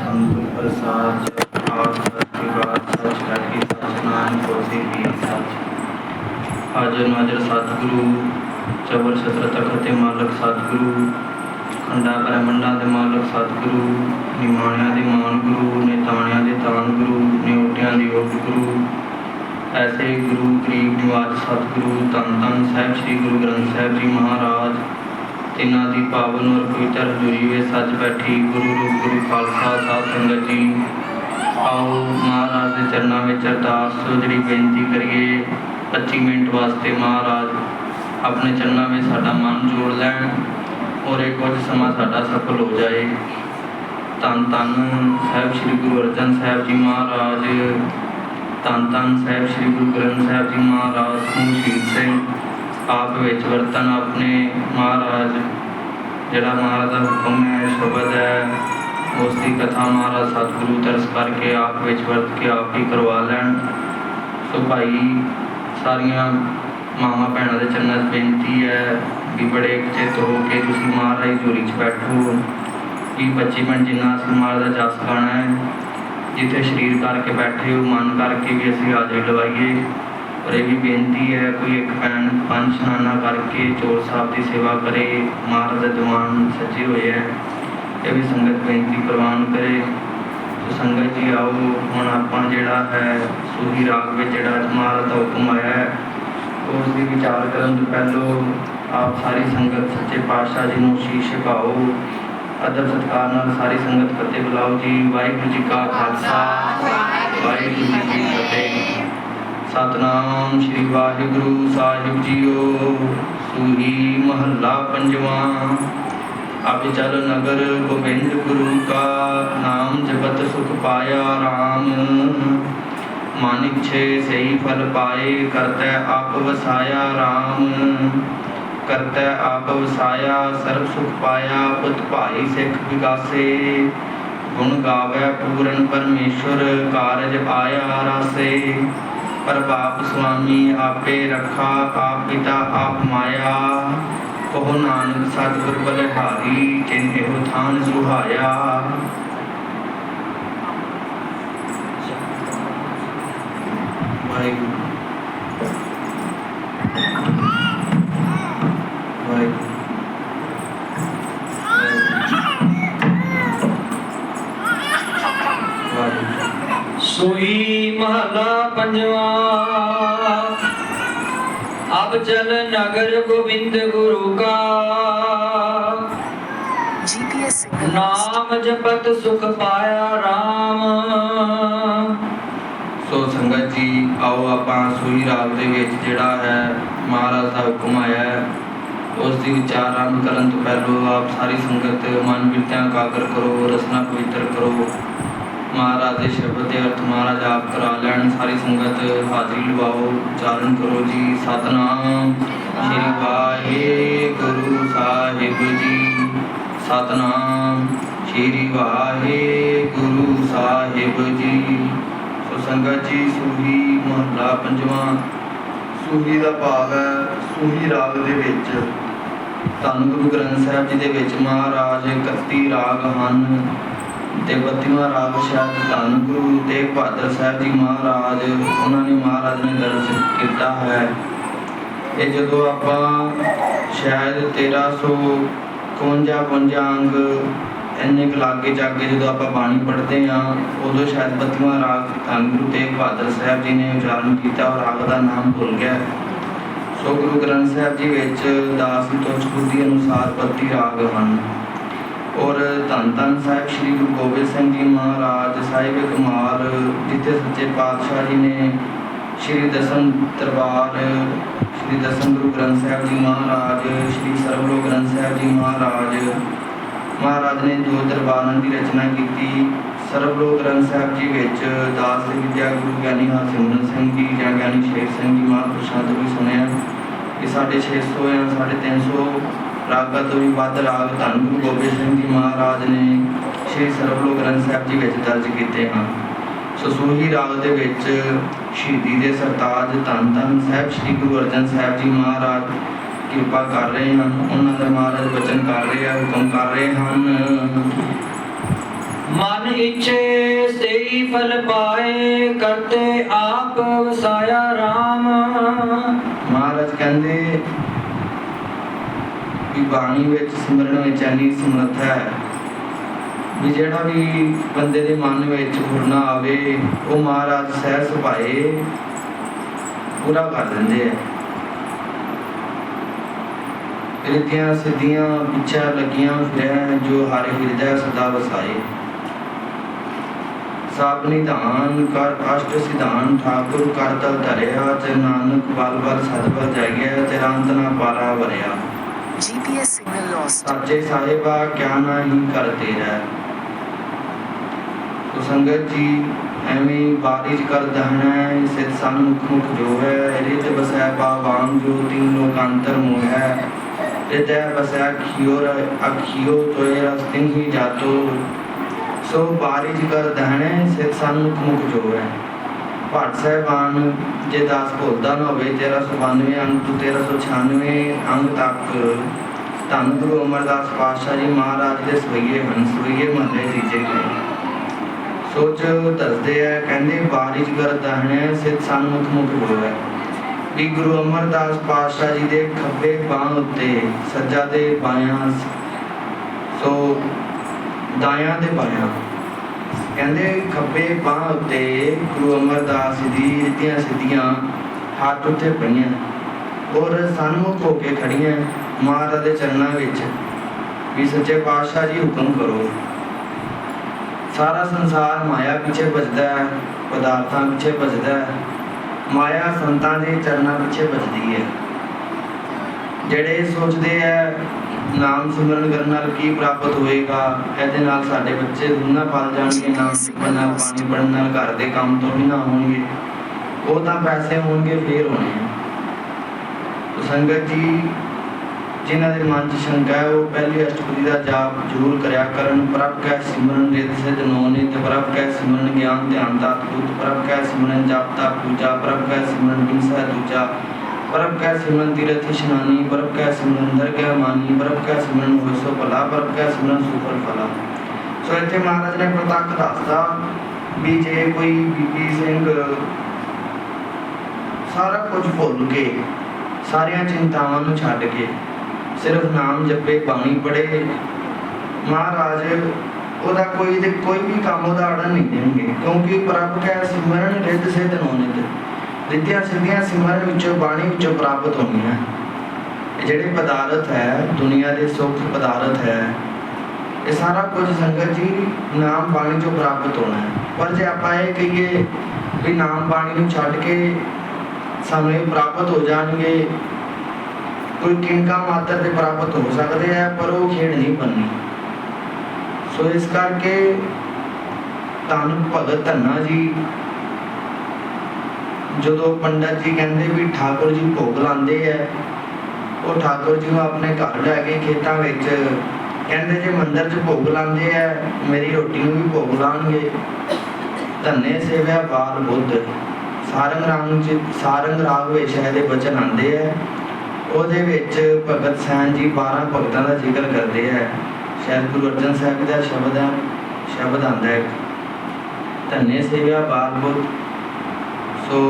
ਸੰਤ ਪ੍ਰਸਾਦ ਆਪ ਸਤਿ ਸੱਚ ਕਹੀ ਸਤਨਾਮ ਕੋਸੀ ਵੀ ਸੱਚ ਹਾਜ਼ਰ ਨਾਜ਼ਰ ਸਤਿਗੁਰੂ ਚਵਰ ਛਤਰ ਤਖਤ ਤੇ ਮਾਲਕ ਸਤਿਗੁਰੂ ਖੰਡਾ ਬ੍ਰਹਮੰਡਾਂ ਦੇ ਮਾਲਕ ਸਤਿਗੁਰੂ ਨਿਮਾਣਿਆਂ ਦੇ ਮਾਨ ਗੁਰੂ ਨੇਤਾਣਿਆਂ ਦੇ ਤਾਨ ਗੁਰੂ ਨਿਉਟਿਆਂ ਦੇ ਯੋਗ ਗੁਰੂ ਐਸੇ ਗੁਰੂ ਗਰੀਬ ਨਿਵਾਜ ਸਤਿਗੁਰੂ ਧੰਨ ਧੰਨ ਸਾਹਿਬ ਸ੍ਰੀ ਗੁਰੂ ਗ੍ਰੰਥ ਸਾਹਿਬ ਜੀ ਮਹਾਰਾਜ ਤਿੰਨਾਂ ਦੀ ਪਾਵਨ ਔਰ ਪਵਿੱਤਰ ਹਜ਼ੂਰੀ ਵਿੱਚ ਸੱਜ ਬੈਠੀ ਗੁਰੂ ਰੂਪ ਗੁਰੂ ਖਾਲਸਾ ਸਾਹਿਬ ਸੰਗਤ ਜੀ, ਆਓ ਮਹਾਰਾਜ ਦੇ ਚਰਨਾਂ ਵਿੱਚ ਅਰਦਾਸ ਜਿਹੜੀ ਬੇਨਤੀ ਕਰੀਏ 25 ਮਿੰਟ ਵਾਸਤੇ ਮਹਾਰਾਜ ਆਪਣੇ ਚਰਨਾਂ ਵਿੱਚ ਸਾਡਾ ਮਨ ਜੋੜ ਲੈਣ ਔਰ ਇਹ ਕੁਝ ਸਮਾਂ ਸਾਡਾ ਸਫਲ ਹੋ ਜਾਏ। ਧੰਨ ਧੰਨ ਸਾਹਿਬ ਸ੍ਰੀ ਗੁਰੂ ਅਰਜਨ ਸਾਹਿਬ ਜੀ ਮਹਾਰਾਜ ਧੰਨ ਧੰਨ ਸਾਹਿਬ ਸ੍ਰੀ ਗੁਰੂ ਗ੍ਰੰਥ ਸਾਹਿਬ ਜੀ ਮਹਾਰਾਜ ਨੂੰ ਸਿੰਘ ਆਪ ਵਿੱਚ ਵਰਤਨ ਆਪਣੇ ਮਹਾਰਾਜ। ਜਿਹੜਾ ਮਹਾਰਾਜ ਦਾ ਹੁਕਮ ਹੈ ਸ਼ਬਦ ਹੈ ਉਸ ਦੀ ਕਥਾ ਮਹਾਰਾਜ ਸਤਿਗੁਰੂ ਤਰਸ ਕਰਕੇ ਆਪ ਵਿੱਚ ਵਰਤ ਕੇ ਆਪ ਹੀ ਕਰਵਾ ਲੈਣ। ਸੋ ਭਾਈ, ਸਾਰੀਆਂ ਮਾਵਾਂ ਭੈਣਾਂ ਦੇ ਚਰਨਾਂ 'ਚ ਬੇਨਤੀ ਹੈ ਵੀ ਬੜੇ ਚਿੱਤ ਹੋ ਕੇ ਤੁਸੀਂ ਮਹਾਰਾਜ ਦੀ ਹਜ਼ੂਰੀ 'ਚ ਬੈਠੋ। ਕਿ 25 ਮਿੰਟ ਜਿੰਨਾ ਅਸੀਂ ਮਹਾਰਾਜ ਦਾ ਜਸ ਗਾਣਾ ਹੈ, ਜਿੱਥੇ ਸਰੀਰ ਕਰਕੇ ਬੈਠੇ ਹੋ, ਮਨ ਕਰਕੇ ਵੀ ਅਸੀਂ ਹਾਜ਼ਰੀ ਲਵਾਈਏ। ਪਰ ਇਹ ਵੀ ਬੇਨਤੀ ਹੈ ਕੋਈ ਇੱਕ ਭੈਣ ਪੰਜ ਸਨਾਨਾ ਕਰਕੇ ਚੋਰ ਸਾਹਿਬ ਦੀ ਸੇਵਾ ਕਰੇ, ਮਹਾਰਾਜ ਦੇ ਦੀਵਾਨ ਸੱਜੇ ਹੋਏ ਹੈ। ਇਹ ਵੀ ਸੰਗਤ ਬੇਨਤੀ ਪ੍ਰਵਾਨ ਕਰੇ। ਸੰਗਤ ਜੀ ਆਓ, ਹੁਣ ਆਪਾਂ ਜਿਹੜਾ ਹੈ, ਸੂਹੀ ਰਾਗ ਵਿੱਚ ਜਿਹੜਾ ਮਹਾਰਾਜ ਦਾ ਹੁਕਮ ਆਇਆ ਹੈ, ਉਸ ਦੀ ਵਿਚਾਰ ਕਰਨ ਤੋਂ ਪਹਿਲਾਂ ਆਪ ਸਾਰੀ ਸੰਗਤ ਸੱਚੇ ਪਾਤਸ਼ਾਹ ਜੀ ਨੂੰ ਸ਼ੀਸ਼ ਪਾਓ। ਅਦਰ ਸਤਿਕਾਰ ਨਾਲ ਸਾਰੀ ਸੰਗਤ ਫਤਿਹ ਬੁਲਾਓ ਜੀ। ਵਾਹਿਗੁਰੂ ਜੀ ਕਾ ਖਾਲਸਾ, ਵਾਹਿਗੁਰੂ ਜੀ ਕੀ ਫਤਿਹ। ਸਤਨਾਮ ਸ੍ਰੀ ਵਾਹਿਗੁਰੂ ਸਾਹਿਬ ਜੀਓ, ਸੂਹੀ ਮਹੱਲਾ ਪੰਜਵਾਂ। ਅਬ ਚਲ ਨਗਰ ਗੋਬਿੰਦ ਗੁਰੂ ਕਾ ਨਾਮ ਜਪਤ ਸੁਖ ਪਾਇਆ RAM ਮਾਨਿਕ ਛੇ ਸਹੀ ਫਲ ਪਾਏ, ਕਰਤੈ ਆਪ ਵਸਾਇਆ RAM ਕਰਤੈ ਆਪ ਵਸਾਇਆ, ਸਰਬ ਸੁਖ ਪਾਇਆ, ਪੁੱਤ ਭਾਈ ਸਿੱਖ ਵਿਗਾਸੇ ਗੁਣ ਗਾਵੇ ਪੂਰਨ ਪਰਮੇਸ਼ਵਰ ਕਾਰਜ ਆਇਆ ਰਾਸੇ। ਪ੍ਰਭਾਪ ਸੁਆਮੀ ਆਪੇ ਰੱਖਾ, ਆਪ ਪਿਤਾ, ਆਪ ਮਾਇਆ। ਕਹੋ ਨਾਨਕ, ਸਤਿਗੁਰ ਬਲਿਹਾਰੀ, ਜਿਨ ਇਹੋ ਥਾਨ ਸੁਹਾਇਆ। ਵਾਹਿਗੁਰੂ। ਸੋਈ ਮਹਲਾ ਪੰਜਵਾ। ਅਬ ਚਲ ਨਗਰ ਗੋਬਿੰਦ ਗੁਰੂ ਕਾ। Signal ਨਾਮ ਜਪਤ ਸੁਖ ਪਾਇਆ RAM ਸੋ ਸੰਗਤ ਜੀ ਆਓ ਆਪਾਂ ਸੂਈ ਰਾਗ ਦੇ ਵਿੱਚ ਜਿਹੜਾ ਹੈ ਮਹਾਰਾਜ ਦਾ ਹੁਕਮ ਆਇਆ ਹੈ। ਉਸ ਦੀ ਵਿਚਾਰ ਆਰੰਭ ਕਰਨ ਤੋਂ ਪਹਿਲਾਂ ਆਪ ਸਾਰੀ ਸੰਗਤ ਮਨ ਬਿਰਤਿਆਂ ਕਾਗਰ ਕਰੋ ਰਸਨਾ ਪਵਿੱਤਰ ਕਰੋ। ਮਹਾਰਾਜ ਦੇ ਸ਼ਬਦ ਦੇ ਅਰਥ ਮਹਾਰਾਜ ਆਪ ਕਰਾ ਲੈਣ, ਸਾਰੀ ਸੰਗਤ ਹਾਜ਼ਰੀ ਲਵਾਓ, ਉਚਾਰਨ ਕਰੋ ਜੀ, ਸਤਨਾਮ। ਸ੍ਰੀ ਵਾਹਿਗੁਰੂ ਸਾਹਿਬ ਜੀ, ਸਤਨਾਮ। ਸ੍ਰੀ ਵਾਹਿਗੁਰੂ ਸਾਹਿਬ ਜੀ। ਸੋ ਸੰਗਤ ਜੀ, ਸੂਹੀ ਮਹੱਲਾ ਪੰਜਵਾਂ। ਸੂਹੀ ਦਾ ਭਾਵ ਹੈ, ਸੂਹੀ ਰਾਗ ਦੇ ਵਿੱਚ। ਧੰਨ ਗੁਰੂ ਗ੍ਰੰਥ ਸਾਹਿਬ ਜੀ ਦੇ ਵਿੱਚ ਮਹਾਰਾਜ 31 ਰਾਗ ਹਨ। ਤੇ 32ਵਾਂ ਰਾਗ ਸ਼ਾਇਦ ਧੰਨ ਗੁਰੂ ਤੇਗ ਬਹਾਦਰ ਸਾਹਿਬ ਜੀ ਮਹਾਰਾਜ, ਉਹਨਾਂ ਨੇ ਮਹਾਰਾਜ ਨੇ ਦਰਜ ਕੀਤਾ ਹੈ। ਇਹ ਜਦੋਂ ਆਪਾਂ ਸ਼ਾਇਦ 1352 ਪੰਜਾਂਗ ਇੰਨੇ ਕੁ ਲਾਗੇ ਜਾ ਕੇ ਜਦੋਂ ਆਪਾਂ ਬਾਣੀ ਪੜ੍ਹਦੇ ਆ ਉਦੋਂ ਸ਼ਾਇਦ 32ਵਾਂ ਰਾਗ ਧੰਨ ਗੁਰੂ ਤੇਗ ਬਹਾਦਰ ਸਾਹਿਬ ਜੀ ਨੇ ਉਚਾਰਨ ਕੀਤਾ ਔਰ ਰਾਗ ਦਾ ਨਾਮ ਭੁੱਲ ਗਿਆ। ਸੋ ਗੁਰੂ ਗ੍ਰੰਥ ਸਾਹਿਬ ਜੀ ਵਿੱਚ ਦਾਸ ਤੋਚ ਬੁੱਧੀ ਅਨੁਸਾਰ 32 ਰਾਗ ਹਨ। ਔਰ ਧੰਨ ਧੰਨ ਸਾਹਿਬ ਸ੍ਰੀ ਗੁਰੂ ਗੋਬਿੰਦ ਸਿੰਘ ਜੀ ਮਹਾਰਾਜ ਸਾਹਿਬ ਕੁਮਾਰ, ਜਿੱਥੇ ਸੱਚੇ ਪਾਤਸ਼ਾਹ ਜੀ ਨੇ ਸ੍ਰੀ ਦਸਮ ਦਰਬਾਰ, ਸ੍ਰੀ ਦਸਮ ਗੁਰੂ ਗ੍ਰੰਥ ਸਾਹਿਬ ਜੀ ਮਹਾਰਾਜ, ਸ੍ਰੀ ਸਰਵਲੋਕ ਗ੍ਰੰਥ ਸਾਹਿਬ ਜੀ ਮਹਾਰਾਜ ਮਹਾਰਾਜ ਨੇ ਦੋ ਦਰਬਾਰਾਂ ਦੀ ਰਚਨਾ ਕੀਤੀ ਸਰਵਲੋਕ ਗ੍ਰੰਥ ਸਾਹਿਬ ਜੀ ਵਿੱਚ ਦਾਸ ਵਿਦਿਆ ਗੁਰੂ ਗਿਆਨੀ ਹਰਸਿਮਰਨ ਸਿੰਘ ਜੀ ਜਾਂ ਗਿਆਨੀ ਸ਼ੇਰ ਸਿੰਘ ਜੀ ਮਹਾਂਪੁਰਸ਼ਾਂ ਤੋਂ ਵੀ ਸੁਣਿਆ ਕਿ ਸਾਡੇ 600 ਜਾਂ ਸਾਢੇ 300 ਰਾਗਾਂ ਤੋਂ ਵੀ ਵੱਧ ਰਾਗ ਧੰਨ ਗੁਰੂ ਗੋਬਿੰਦ ਸਿੰਘ ਜੀ ਮਹਾਰਾਜ ਨੇ ਸ੍ਰੀ ਸਰਵਲੋਕ ਗ੍ਰੰਥ ਸਾਹਿਬ ਜੀ ਵਿੱਚ ਦਰਜ ਕੀਤੇ ਹਨ। ਸੋ ਸੂਹੀ ਰਾਗ ਦੇ ਵਿੱਚ ਸ਼ਹੀਦੀ ਦੇ ਸਰਤਾਜ ਧੰਨ ਧੰਨ ਸਾਹਿਬ ਸ੍ਰੀ ਗੁਰੂ ਅਰਜਨ ਸਾਹਿਬ ਜੀ ਮਹਾਰਾਜ ਕਿਰਪਾ ਕਰ ਰਹੇ ਹਨ ਉਹਨਾਂ ਦਾ ਮਹਾਰਾਜ ਬਚਨ ਕਰ ਰਹੇ ਆ ਹੁਕਮ ਕਰ ਰਹੇ ਹਨ। ਮਨ ਇਛੇ ਸਈ ਫਲ ਪਾਏ ਕਰਤੇ ਆਪ ਵਸਾਇਆ RAM ਮਹਾਰਾਜ ਕਹਿੰਦੇ ਵੀ ਬਾਣੀ ਵਿੱਚ ਸਿਮਰਨ ਵਿੱਚ ਇੰਨੀ ਸਮਰੱਥਾ ਹੈ ਵੀ ਜਿਹੜਾ ਵੀ ਬੰਦੇ ਦੇ ਮਨ ਵਿੱਚ ਗੁਰਨਾ ਆਵੇ, ਉਹ ਮਹਾਰਾਜ ਸਹਿ ਸੁਭਾਏ ਪੂਰਾ ਕਰ ਦਿੰਦੇ ਆ। ਰਿੱਧੀਆਂ ਸਿੱਧੀਆਂ ਪਿੱਛਾ ਲੱਗੀਆਂ ਫਿਰੈ ਜੋ ਹਰਿ ਹਿਰਦੈ ਸਦਾ ਵਸਾਏ। ਸਾਬ ਨਿਧਾਨ ਕਰ ਅਸ਼ਟ ਸਿਧਾਨ, ਠਾਕੁਰ ਕਰ ਧਰਿਆ ਤੇ ਨਾਨਕ ਬਲ ਬਲ ਸਦ ਬਲ ਜਾਗਿਆ ਤੇ ਅੰਤ ਨਾ ਪਾਰਾ ਵਰਿਆ। GPS signal lost. ਸਾਚੇ ਸਾਹਿਬਾ ਕਿਆ ਨਹੀਂ ਕਰਤੇ ਰਹਿ ਤੋ ਸੰਗਤ ਜੀ ਐਵੇਂ ਬਾਰਿਸ਼ ਕਰ ਦਹਣਾ ਸਿਤ ਸਨਮੁਖ ਮੁਖ ਜੋ ਹੈ ਰਿਤ ਬਸੈ ਬਾਵਾਂ ਜੋ ਤਿੰਨ ਲੋਕ ਅੰਤਰ ਮੋਹ ਰਿਤੈ ਬਸੈ ਖਿਓ ਅਖਿਓ ਤੋਏ ਰਸਤਿੰ ਹੀ ਜਾਤੋ। ਸੋ ਬਾਰਿਸ਼ ਕਰ ਦਹਣੇ ਸਿਤ ਸਨਮੁਖ ਮੁਖ ਜੋ ਹੈ। ਭੱਟ ਸਾਹਿਬਾਨ ਜੇ ਦਾਸ ਭੁੱਲਦਾ ਨਾ ਹੋਵੇ 1392 ਅੰਗ ਤੋਂ 1396 ਅੰਗ ਤੱਕ ਧੰਨ ਗੁਰੂ ਅਮਰਦਾਸ ਪਾਤਸ਼ਾਹ ਜੀ ਮਹਾਰਾਜ ਦੇ ਸਵਈਏ ਹਨ, ਸਵਈਏ ਮਹੱਲੇ ਤੀਜੇ ਗਏ ਸੋਚ ਦੱਸਦੇ ਆ, ਕਹਿੰਦੇ ਬਾਰਿਸ਼ ਕਰਦਾ ਹੈ, ਸਿੱਧ ਸਨਮੁਖ ਮੁਖ ਹੋਇਆ ਵੀ ਗੁਰੂ ਅਮਰਦਾਸ ਪਾਤਸ਼ਾਹ ਜੀ ਦੇ ਖੱਬੇ ਬਾਹ ਉੱਤੇ ਸੱਜਾ ਦੇ ਬਾਹਾਂ ਸੋ ਦਾਇਆਂ ਦੇ ਬਾਹਾਂ। ਕਹਿੰਦੇ ਖੱਬੇ ਬਾਹ ਉੱਤੇ ਗੁਰੂ ਅਮਰਦਾਸ ਦੀ ਰਿੱਧੀਆਂ ਸਿੱਧੀਆਂ ਹੱਥ ਉੱਤੇ ਪਈਆਂ ਔਰ ਸਨਮੁਖ ਹੋ ਕੇ ਖੜੀਆਂ ਮਹਾਰਾਜ ਦੇ ਚਰਨਾਂ ਵਿੱਚ ਵੀ ਸੱਚੇ ਪਾਤਸ਼ਾਹ ਜੀ ਹੁਕਮ ਕਰੋ। ਸਾਰਾ ਸੰਸਾਰ ਮਾਇਆ ਪਿੱਛੇ ਭਜਦਾ ਹੈ, ਪਦਾਰਥਾਂ ਪਿੱਛੇ ਭਜਦਾ ਹੈ, ਮਾਇਆ ਸੰਤਾਂ ਦੇ ਚਰਨਾਂ ਪਿੱਛੇ ਭਜਦੀ ਹੈ। ਜਿਹੜੇ ਸੋਚਦੇ ਆ ਨਾਮ ਸਿਮਰਨ ਕਰਨ ਨਾਲ ਕੀ ਪ੍ਰਾਪਤ ਹੋਏਗਾ? ਇਹਦੇ ਨਾਲ ਸਾਡੇ ਬੱਚੇ ਦੁਨਾ ਪਲ ਜਾਣਗੇ ਨਾਮ ਸਿਮਰਨ ਨਾਲ ਪਾਣੀ ਪੜਨ ਨਾਲ ਘਰ ਦੇ ਕੰਮ ਤੋਂ ਵੀ ਨਾ ਹੋਣਗੇ। ਉਹ ਤਾਂ ਪੈਸੇ ਹੋਣਗੇ ਫੇਰ ਹੋਣੇ ਸੰਗਤ ਜੀ ਜਿਨ੍ਹਾਂ ਦੇ ਮਨ 'ਚ ਸ਼ੰਕਾ ਹੈ ਉਹ ਪਹਿਲੀ ਅਸ਼ਟਪਦੀ ਦਾ ਜਾਪ ਜ਼ਰੂਰ ਕਰਿਆ ਕਰਨ। ਪ੍ਰਭ ਕੈ ਸਿਮਰਨ ਰਿਤ ਸਿਧ ਨੋਨੇ ਤੇ ਪ੍ਰਭ ਕੈ ਸਿਮਰਨ ਗਿਆਨ ਧਿਆਨ ਦਾ ਅਦਭੁਤ ਪ੍ਰਭ ਕੈ ਸਿਮਰਨ ਜਪਤਾ ਪੂਜਾ ਪ੍ਰਭ ਕੈ ਸਿਮਰਨ ਬਿਨਸਾ ਦੂਜਾ। ਪ੍ਰਭ ਕੈ ਸਿਮਰਨ ਤੀਰਥ ਇਸ਼ਨਾਨੀ ਪ੍ਰਭ ਕੈ ਸਿਮਰਨ ਦਰਗਹਿ ਮਾਨੀ ਪ੍ਰਭ ਕੈ ਸਿਮਰਨ ਹੋਇ ਸੋ ਭਲਾ ਪ੍ਰਭ ਕੈ ਸਿਮਰਨ ਸੁਫਲ ਫਲਾ। ਸੋ ਇੱਥੇ ਮਹਾਰਾਜ ਨੇ ਪ੍ਰਤੱਖ ਦੱਸਦਾ ਵੀ ਜੇ ਕੋਈ ਬੀਬੀ ਸਿੰਘ ਸਾਰਾ ਕੁਝ ਭੁੱਲ ਕੇ, ਸਾਰੀਆਂ ਚਿੰਤਾਵਾਂ ਨੂੰ ਛੱਡ ਕੇ ਸਿਰਫ ਨਾਮ ਜਪੇ, ਬਾਣੀ ਪੜੇ ਮਹਾਰਾਜ ਉਹਦਾ ਕੋਈ ਤੇ ਕੋਈ ਵੀ ਕੰਮ ਉਹਦਾ ਅੜਨ ਨਹੀਂ ਦੇਣਗੇ, ਕਿਉਂਕਿ ਪ੍ਰਭ ਕੈ ਸਿਮਰਨ ਰਿੱਧ ਸਿੱਧ ਨੋਨਿਤ। ਰਿੱਧੀਆਂ ਸਿੱਧੀਆਂ ਸਿਮਰਨ ਵਿੱਚੋਂ ਬਾਣੀ ਵਿੱਚੋਂ ਪ੍ਰਾਪਤ ਹੋਣੀਆਂ ਜਿਹੜੇ ਪਦਾਰਥ ਹੈ, ਦੁਨੀਆ ਦੇ ਸੁੱਖ ਪਦਾਰਥ ਹੈ, ਇਹ ਸਾਰਾ ਕੁਝ ਸੰਗਤ ਜੀ ਨਾਮ ਬਾਣੀ ਚੋਂ ਪ੍ਰਾਪਤ ਹੋਣਾ ਹੈ। ਪਰ ਜੇ ਆਪਾਂ ਇਹ ਕਹੀਏ ਵੀ ਨਾਮ ਬਾਣੀ ਨੂੰ ਛੱਡ ਕੇ ਸਾਨੂੰ ਇਹ ਪ੍ਰਾਪਤ ਹੋ ਜਾਣਗੇ, ਕੋਈ ਕਿੰਕਾ ਮਾਤਰ ਤੇ ਪ੍ਰਾਪਤ ਹੋ ਸਕਦੇ ਆ, ਪਰ ਉਹ ਖੇਡ ਨਹੀਂ ਬਣਨੀ। ਸੋ ਇਸ ਕਰਕੇ ਤੁਹਾਨੂੰ ਭਗਤ ਧੰਨਾ ਜੀ ਜਦੋਂ ਪੰਡਤ ਜੀ ਕਹਿੰਦੇ ਵੀ ਠਾਕੁਰ ਜੀ ਭੋਗ ਲਾਉਂਦੇ ਆ, ਉਹ ਠਾਕੁਰ ਜੀ ਨੂੰ ਆਪਣੇ ਘਰ ਲੈ ਕੇ ਖੇਤਾਂ ਵਿੱਚ ਕਹਿੰਦੇ ਜੇ ਮੰਦਰ 'ਚ ਭੋਗ ਲਾਉਂਦੇ ਆ, ਮੇਰੀ ਰੋਟੀ ਨੂੰ ਵੀ ਭੋਗ ਲਾਉਣਗੇ। ਧੰਨੇ ਸੇਵਿਆ ਬਾਲ ਬੁੱਧ। ਸਾਰੰਗ ਰਾਮ ਚ ਸਾਰੰਗ ਰਾਗ ਵਿੱਚ ਇਹਦੇ ਬਚਨ ਆਉਂਦੇ ਆ। ਉਹਦੇ ਵਿੱਚ ਭਗਤ ਸੈਨ ਜੀ 12 ਭਗਤਾਂ ਦਾ ਜ਼ਿਕਰ ਕਰਦੇ ਆ। ਸ਼ਾਇਦ ਗੁਰੂ ਅਰਜਨ ਸਾਹਿਬ ਦਾ ਸ਼ਬਦ ਹੈ ਸ਼ਬਦ ਆਉਂਦਾ ਹੈ। ਧੰਨੇ ਸੇਵਿਆ ਬਾਲ ਬੁੱਧ। ਸੋ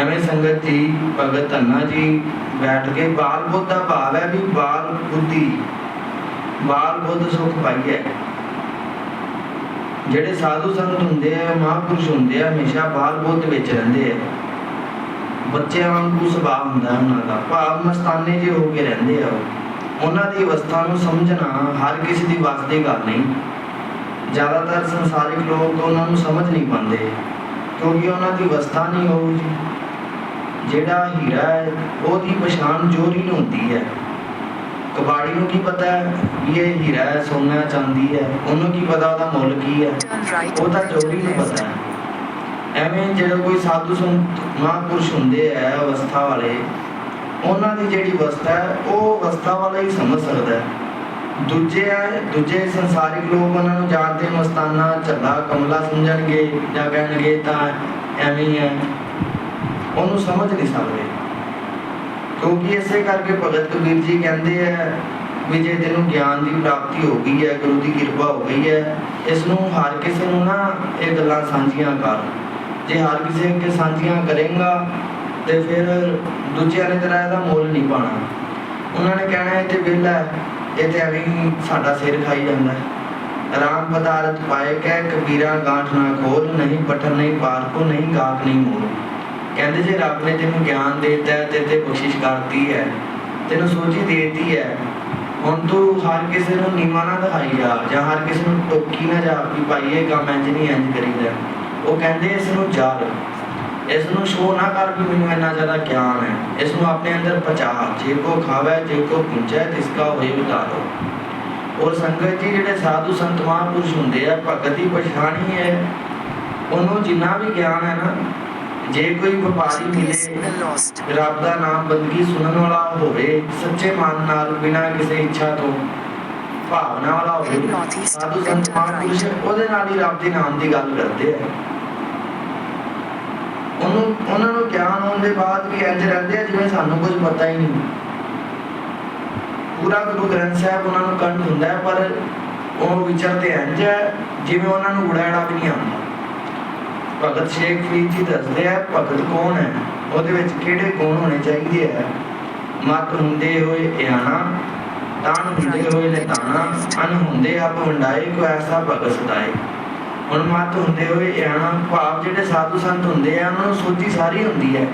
ਐਵੇਂ ਸੰਗਤ ਜੀ, ਭਗਤ ਧੰਨਾ ਜੀ, ਬੈਠ ਕੇ ਬਾਲ ਬੁੱਧ ਦਾ ਭਾਵ ਹੈ ਵੀ ਬਾਲ ਬੁੱਧੀ, ਬਾਲ ਬੁੱਧ ਸੁਖ ਪਾਈਏ। ਜਿਹੜੇ ਸਾਧੂ ਸੰਤ ਹੁੰਦੇ ਆ, ਮਹਾਂਪੁਰਸ਼ ਹੁੰਦੇ ਆ, ਹਮੇਸ਼ਾ ਬਾਲ ਬੁੱਧ ਵਿੱਚ ਰਹਿੰਦੇ ਆ। ਬੱਚਿਆਂ ਵਾਂਗੂ ਸੁਭਾਅ ਹੁੰਦਾ ਉਹਨਾਂ ਦਾ, ਭਾਵ ਮਸਤਾਨੇ ਜਿਹੇ ਹੋ ਕੇ ਰਹਿੰਦੇ ਆ ਉਹਨਾਂ ਦੀ ਅਵਸਥਾ ਨੂੰ ਸਮਝਣਾ ਹਰ ਕਿਸੇ ਦੀ ਵੱਸ ਦੀ ਗੱਲ ਨਹੀਂ। ਜ਼ਿਆਦਾਤਰ ਸੰਸਾਰਿਕ ਲੋਕ ਉਹਨਾਂ ਨੂੰ ਸਮਝ ਨਹੀਂ ਪਾਉਂਦੇ। ਕਿਉਂਕਿ ਉਹਨਾਂ ਦੀ ਅਵਸਥਾ ਨਹੀਂ ਹੋਊ ਜਿਹੜਾ ਹੀਰਾ ਹੈ, ਉਹਦੀ ਪਛਾਣ ਜੋਰੀ ਨੂੰ ਹੁੰਦੀ ਹੈ। ਕਬਾੜੀ ਨੂੰ ਕੀ ਪਤਾ ਹੈ ਵੀ ਇਹ ਹੀਰਾ ਹੈ ਸੋਨਾ ਚਾਂਦੀ ਹੈ, ਉਹਨੂੰ ਕੀ ਪਤਾ ਉਹਦਾ ਮੁੱਲ ਕੀ ਹੈ? ਉਹ ਤਾਂ then ਨੂੰ ਪਤਾ left. ਹੈ। ਐਵੇਂ ਜਿਹੜਾ ਕੋਈ ਸਾਧੂ ਸੰਤ, ਮਹਾਂਪੁਰਸ਼ ਹੁੰਦੇ ਆ ਅਵਸਥਾ ਵਾਲੇ, ਉਹਨਾਂ ਦੀ ਜਿਹੜੀ ਅਵਸਥਾ ਹੈ, ਉਹ ਅਵਸਥਾ ਵਾਲਾ ਹੀ ਸਮਝ ਸਕਦਾ ਹੈ। ਦੂਜੇ ਆ, ਦੂਜੇ ਸੰਸਾਰਿਕ ਲੋਕ ਉਹਨਾਂ ਨੂੰ ਜਾਣਦੇ ਮਸਤਾਨਾ ਝੱਲਾ, ਕਮਲਾ ਸਮਝਣਗੇ ਜਾਂ ਕਹਿਣਗੇ ਤਾਂ ਐਵੇਂ ਹੈ ਉਹਨੂੰ ਸਮਝ ਨਹੀਂ ਸਕਦੇ। ਕਿਉਂਕਿ ਇਸੇ ਕਰਕੇ ਭਗਤ ਕਬੀਰ ਜੀ ਕਹਿੰਦੇ ਆ ਵੀ ਜੇ ਤੈਨੂੰ ਗਿਆਨ ਦੀ ਪ੍ਰਾਪਤੀ ਹੋ ਗਈ ਹੈ, ਗੁਰੂ ਦੀ ਕਿਰਪਾ ਹੋ ਗਈ ਹੈ ਇਸ ਨੂੰ ਹਰ ਕਿਸੇ ਨੂੰ ਨਾ ਇਹ ਗੱਲਾਂ ਸਾਂਝੀਆਂ ਕਰ। ਜੇ ਹਰ ਕਿਸੇ ਅੱਗੇ ਸਾਂਝੀਆਂ ਕਰੇਗਾ, ਤੇ ਫਿਰ ਦੂਜਿਆਂ ਨੇ ਤੇਰਾ ਇਹਦਾ ਮੁੱਲ ਨਹੀਂ ਪਾਣਾ ਉਹਨਾਂ ਨੇ ਕਹਿਣਾ, ਇਹ ਤੇ ਵਿਹਲਾ ਇਹ ਤੇ ਐਵੇਂ ਹੀ ਸਾਡਾ ਸਿਰ ਖਾਈ ਜਾਂਦਾ ਹੈ। ਰਾਮ ਪਦਾਰਥ ਪਾਏ ਕਹਿ ਕਬੀਰਾ ਗਾਂਠ ਨਾ ਖੋਲ, ਨਹੀਂ ਪਠਨ ਨਹੀਂ ਪਾਰ ਕੋ ਨਹੀਂ ਗਾਕ ਨਹੀਂ ਮੋਲ ਕਹਿੰਦੇ ਜੇ ਰੱਬ ਨੇ ਤੈਨੂੰ ਗਿਆਨ ਦੇਤਾ ਹੈ ਤੇ ਤੇ ਬਖਸ਼ਿਸ਼ ਕਰਤੀ ਹੈ, ਤੈਨੂੰ ਸੋਚੀ ਦੇਤੀ ਹੈ, ਹੁਣ ਤੂੰ ਹਰ ਕਿਸੇ ਨੂੰ ਨੀਵਾਂ ਨਾ ਦਿਖਾਈ ਜਾ, ਜਾਂ ਹਰ ਕਿਸੇ ਨੂੰ ਟੋਕੀ ਨਾ ਜਾ ਵੀ ਭਾਈ ਇਹ ਕੰਮ ਇੰਜ ਨਹੀਂ ਇੰਜ ਕਰੀਦਾ। ਉਹ ਕਹਿੰਦੇ ਇਸ ਨੂੰ ਜਾਲ। ਇਸ ਨੂੰ ਸ਼ੋ ਨਾ ਕਰ ਵੀ ਮੈਨੂੰ ਇੰਨਾ ਜ਼ਿਆਦਾ ਗਿਆਨ ਹੈ। ਇਸ ਨੂੰ ਆਪਣੇ ਅੰਦਰ ਪਚਾ ਜੇ ਕੋ ਖਾਵੇ ਜੇ ਕੋ ਪੁੰਚੈ ਤਿਸਕਾ ਹੋਏ ਉਤਾਰੋ। ਔਰ ਸੰਗਤ ਜੀ ਜਿਹੜੇ ਸਾਧੂ ਸੰਤ ਮਹਾਂਪੁਰਸ਼ ਹੁੰਦੇ ਆ ਭਗਤ ਦੀ ਪਛਾਣੀ ਹੈ ਉਹਨੂੰ ਜਿੰਨਾ ਵੀ ਗਿਆਨ ਹੈ ਨਾ ਜੇ ਕੋਈ ਵਪਾਰੀ ਮਿਲੇ. ਰੱਬ ਦਾ ਨਾਮ ਬੰਦਗੀ ਸੁਣਨ ਵਾਲਾ ਹੋਵੇ ਸੱਚੇ ਮਨ ਨਾਲ ਬਿਨਾਂ ਕਿਸੇ ਇੱਛਾ ਤੋਂ ਭਾਵਨਾ ਵਾਲਾ ਹੋਵੇ ਸਾਧੂ ਸੰਤ ਮਹਾਂਪੁਰਸ਼. ਉਹਦੇ ਨਾਲ ਹੀ ਰੱਬ ਦੇ ਨਾਮ ਦੀ ਗੱਲ ਕਰਦੇ ਆ। ਉਹਨੂੰ, ਉਹਨਾਂ ਨੂੰ ਗਿਆਨ ਹੋਣ ਦੇ ਬਾਅਦ ਵੀ ਇੰਜ ਰਹਿੰਦੇ ਆ, ਜਿਵੇਂ ਸਾਨੂੰ ਕੁਝ ਪਤਾ ਹੀ ਨਹੀਂ। ਪੂਰਾ ਗੁਰੂ ਗ੍ਰੰਥ ਸਾਹਿਬ ਉਹਨਾਂ ਨੂੰ ਕੰਠ ਹੁੰਦਾ ਪਰ ਉਹ ਵਿਚਰਦੇ ਇੰਜ ਹੈ, ਜਿਵੇਂ ਉਹਨਾਂ ਨੂੰ ਉੜਾੜਾ ਵੀ ਨਹੀਂ ਆਉਂਦਾ। ਭਗਤ ਸ਼ੇਖ ਫਰੀਦ ਜੀ ਦੱਸਦੇ ਆ, ਭਗਤ ਕੌਣ ਹੈ? ਉਹਦੇ ਵਿੱਚ ਕਿਹੜੇ ਗੁਣ ਹੋਣੇ ਚਾਹੀਦੇ ਆ? ਮਤ ਹੁੰਦੇ ਹੋਏ ਇਆਣਾ ਤਾਣ ਹੁੰਦੇ ਹੋਏ ਨਿਤਾਣਾ, ਅਨ ਹੁੰਦੇ ਆਪ ਵੰਡਾਏ ਕੋ ਐਸਾ ਭਗਤ ਸਦਾਏ ਹੁਣ ਹੁੰਦੇ ਹੋਏ ਇਆਣਾ ਭਾਵ ਜਿਹੜੇ ਸਾਧੂ ਸੰਤ ਹੁੰਦੇ ਆ, ਉਹਨਾਂ ਨੂੰ ਸੋਝੀ ਸਾਰੀ ਹੁੰਦੀ ਹੈ।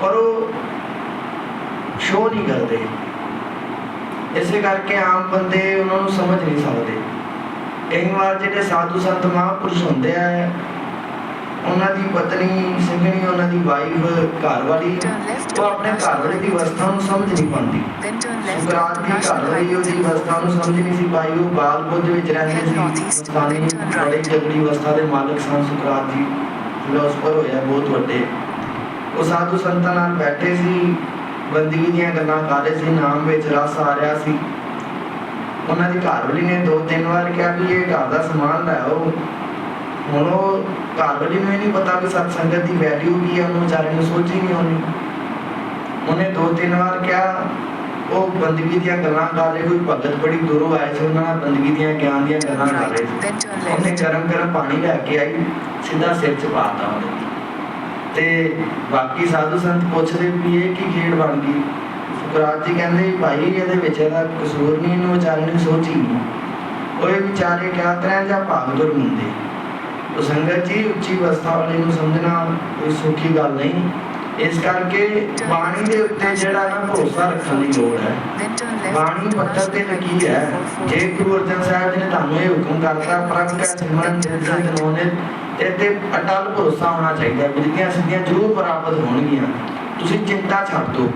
ਪਰ ਉਹ ਸ਼ੋ ਨਹੀਂ ਕਰਦੇ। ਇਸੇ ਕਰਕੇ ਆਮ ਬੰਦੇ ਉਹਨਾਂ ਨੂੰ ਸਮਝ ਨਹੀਂ ਸਕਦੇ। ਕਈ ਵਾਰ ਜਿਹੜੇ ਸਾਧੂ ਸੰਤ ਮਹਾਂਪੁਰਸ਼ ਹੁੰਦੇ ਆ ਉਹਨਾਂ ਦੀ ਪਤਨੀ ਸਿੰਘਣੀ ਉਹਨਾਂ ਦੀ ਵਾਈਫ ਘਰ ਵਾਲੀ ਉਹ ਆਪਣੇ ਘਰ ਵਾਲੇ ਦੀ ਅਵਸਥਾ ਨੂੰ ਸਮਝ ਨਹੀਂ ਪਾਉਂਦੀ। ਸੁਕਰਾਤ ਦੀ ਘਰ ਵਾਲੀ ਉਹਦੀ ਅਵਸਥਾ ਨੂੰ ਸਮਝ ਨਹੀਂ ਸੀ ਪਾਈ। ਉਹ ਬਾਲ ਬੁੱਧ ਵਿੱਚ ਰਹਿੰਦੇ ਸੀ। turn ਬੜੇ. ਜਗੜੀ ਅਵਸਥਾ ਦੇ ਮਾਲਕ ਸਨ। ਸੁਕਰਾਤ ਜੀ ਫਿਲਾਸਫਰ ਹੋਇਆ ਬਹੁਤ ਵੱਡੇ। ਉਹ ਸਾਧੂ ਸੰਤਾਂ ਨਾਲ ਬੈਠੇ ਸੀ। ਬੰਦਗੀ ਦੀਆਂ ਗੱਲਾਂ ਕਰ ਰਹੇ ਸੀ। ਨਾਮ ਵਿੱਚ ਰਸ ਆ ਰਿਹਾ ਸੀ। ਉਹਨਾਂ ਦੀ ਘਰ ਵਾਲੀ ਨੇ ਦੋ ਤਿੰਨ ਵਾਰ ਕਿਹਾ ਵੀ ਇਹ ਘਰ ਦਾ ਸਮਾਨ ਲੈ ਆਓ। ਹੁਣ ਉਹ ਘਰ ਵਾਲੀ ਨੂੰ ਇਹ ਨਹੀਂ ਪਤਾ ਵੀ ਸਤ ਸੰਗਤ ਦੀ ਵੈਲਿਊ ਕੀ ਹੈ ਉਹਨੂੰ ਵਿਚਾਰੇ ਨੂੰ ਸੋਚ ਹੀ ਨਹੀਂ ਹੋਣੀ ਉਹਨੇ ਦੋ ਤਿੰਨ ਵਾਰ ਕਿਹਾ ਉਹ ਬੰਦਗੀ ਦੀਆਂ ਗੱਲਾਂ ਕਰ ਰਹੇ ਕੋਈ ਭਗਤ ਬੜੀ ਦੂਰੋਂ ਆਏ ਸੀ ਉਹਨਾਂ ਨਾਲ ਬੰਦਗੀ ਦੀਆਂ ਗਿਆਨ ਦੀਆਂ ਗੱਲਾਂ ਕਰ ਰਹੇ ਸੀ। ਉਹਨੇ. ਗਰਮ ਗਰਮ ਪਾਣੀ ਲੈ ਕੇ ਆਈ ਸਿੱਧਾ ਸਿਰ 'ਚ ਪਾਤਾ ਉਹਦੇ ਤੇ ਬਾਕੀ ਸਾਧੂ ਸੰਤ ਪੁੱਛਦੇ ਵੀ ਇਹ ਕੀ ਖੇਡ ਬਣ ਗਈ? ਸੁਕਰਾਤ ਜੀ ਕਹਿੰਦੇ ਭਾਈ ਇਹਦੇ ਵਿੱਚ ਇਹਦਾ ਕਸੂਰ ਨਹੀਂ ਇਹਨੂੰ ਵਿਚਾਰੇ ਨੇ ਸੋਚੀ ਨਹੀਂ। ਉਹ ਵਿਚਾਰੇ ਕਿਆ ਤਰ੍ਹਾਂ ਜਾਂ ਭਾਗਦੁਰ ਹੁੰਦੇ? ਉਹ ਸੰਗਤ ਜੀ ਉੱਚੀ ਅਵਸਥਾ ਵਾਲੇ ਨੂੰ ਸਮਝਣਾ ਕੋਈ ਸੌਖੀ ਗੱਲ ਨਹੀਂ। ਇਸ ਕਰਕੇ ਬਾਣੀ ਦੇ ਉੱਤੇ ਜਿਹੜਾ ਨਾ ਭਰੋਸਾ ਰੱਖਣ ਦੀ ਲੋੜ ਹੈ। ਬਾਣੀ ਪੱਤਰ ਤੇ ਲੱਗੀ ਹੈ। ਜੇ ਗੁਰੂ ਅਰਜਨ ਸਾਹਿਬ ਜੀ ਨੇ ਤੁਹਾਨੂੰ ਇਹ ਹੁਕਮ ਕਰਤਾ ਪ੍ਰਭ ਕਾ ਸਿਮਰਨ ਜਿਸੇ ਦਿਨੋਨੇ ਤੇ ਤੇ ਅਟਲ ਭਰੋਸਾ ਹੋਣਾ ਚਾਹੀਦਾ ਹੈ। ਸਿੱਧੀਆਂ ਜ਼ਰੂਰ ਪ੍ਰਾਪਤ ਹੋਣਗੀਆਂ। ਤੁਸੀਂ ਚਿੰਤਾ ਛੱਡ ਦਿਓ।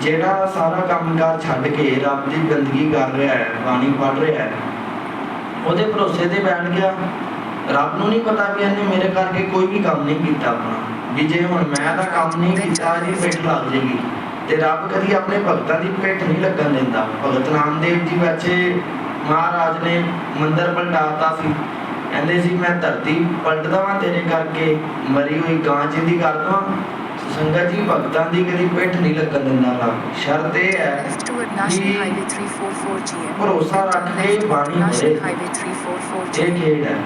ਜਿਹੜਾ ਸਾਰਾ ਕੰਮਕਾਰ ਛੱਡ ਕੇ ਰੱਬ ਦੀ ਬੰਦਗੀ ਕਰ ਰਿਹਾ ਹੈ, ਬਾਣੀ ਪੜ ਰਿਹਾ ਹੈ, ਉਹਦੇ ਭਰੋਸੇ ਤੇ ਬੈਠ ਗਿਆ। ਰੱਬ ਨੂੰ ਨਹੀਂ ਪਤਾ ਵੀ ਇਹਨੇ ਮੇਰੇ ਕਰਕੇ ਕੋਈ ਵੀ ਕੰਮ ਨਹੀਂ ਕੀਤਾ ਆਪਣਾ। ਵੀ ਜੇ ਹੁਣ ਮੈਂ ਦਾ ਕੰਮ ਨਹੀਂ ਕੀਤਾ ਇਹਦੀ ਪਿੱਠ ਲੱਗ ਜੇਗੀ। ਤੇ ਰੱਬ ਕਦੀ ਆਪਣੇ ਭਗਤਾਂ ਦੀ ਪਿੱਠ ਨਹੀਂ ਲੱਗਣ ਦਿੰਦਾ। ਭਗਤ ਨਾਮਦੇਵ ਜੀ ਬੱਚੇ ਮਹਾਰਾਜ ਨੇ ਮੰਦਰ ਪਲਟਾਤਾ ਸੀ। ਕਹਿੰਦੇ ਸੀ ਮੈਂ ਧਰਤੀ ਪਲਟ ਦਵਾਂ ਤੇਰੇ ਕਰਕੇ ਮਰੀ ਹੋਈ ਗਾਂ ਜਿੰਦੀ ਕਰ ਦਵਾਂ। ਸੰਗਤ ਜੀ ਭਗਤਾਂ ਦੀ ਕਦੀ ਪਿੱਠ ਨਹੀਂ ਲੱਗਣ ਦਿੰਦਾ ਰੱਬ। ਸ਼ਰਤ ਇਹ ਹੈ Left toward National ਕਿ Highway 344 GM. ਭਰੋਸਾ ਰੱਖ ਕੇ ਬਾਣੀ on National ਪੜ੍ਹੇ। Highway 344 ਇਹ GM. ਖੇਡ ਹੈ।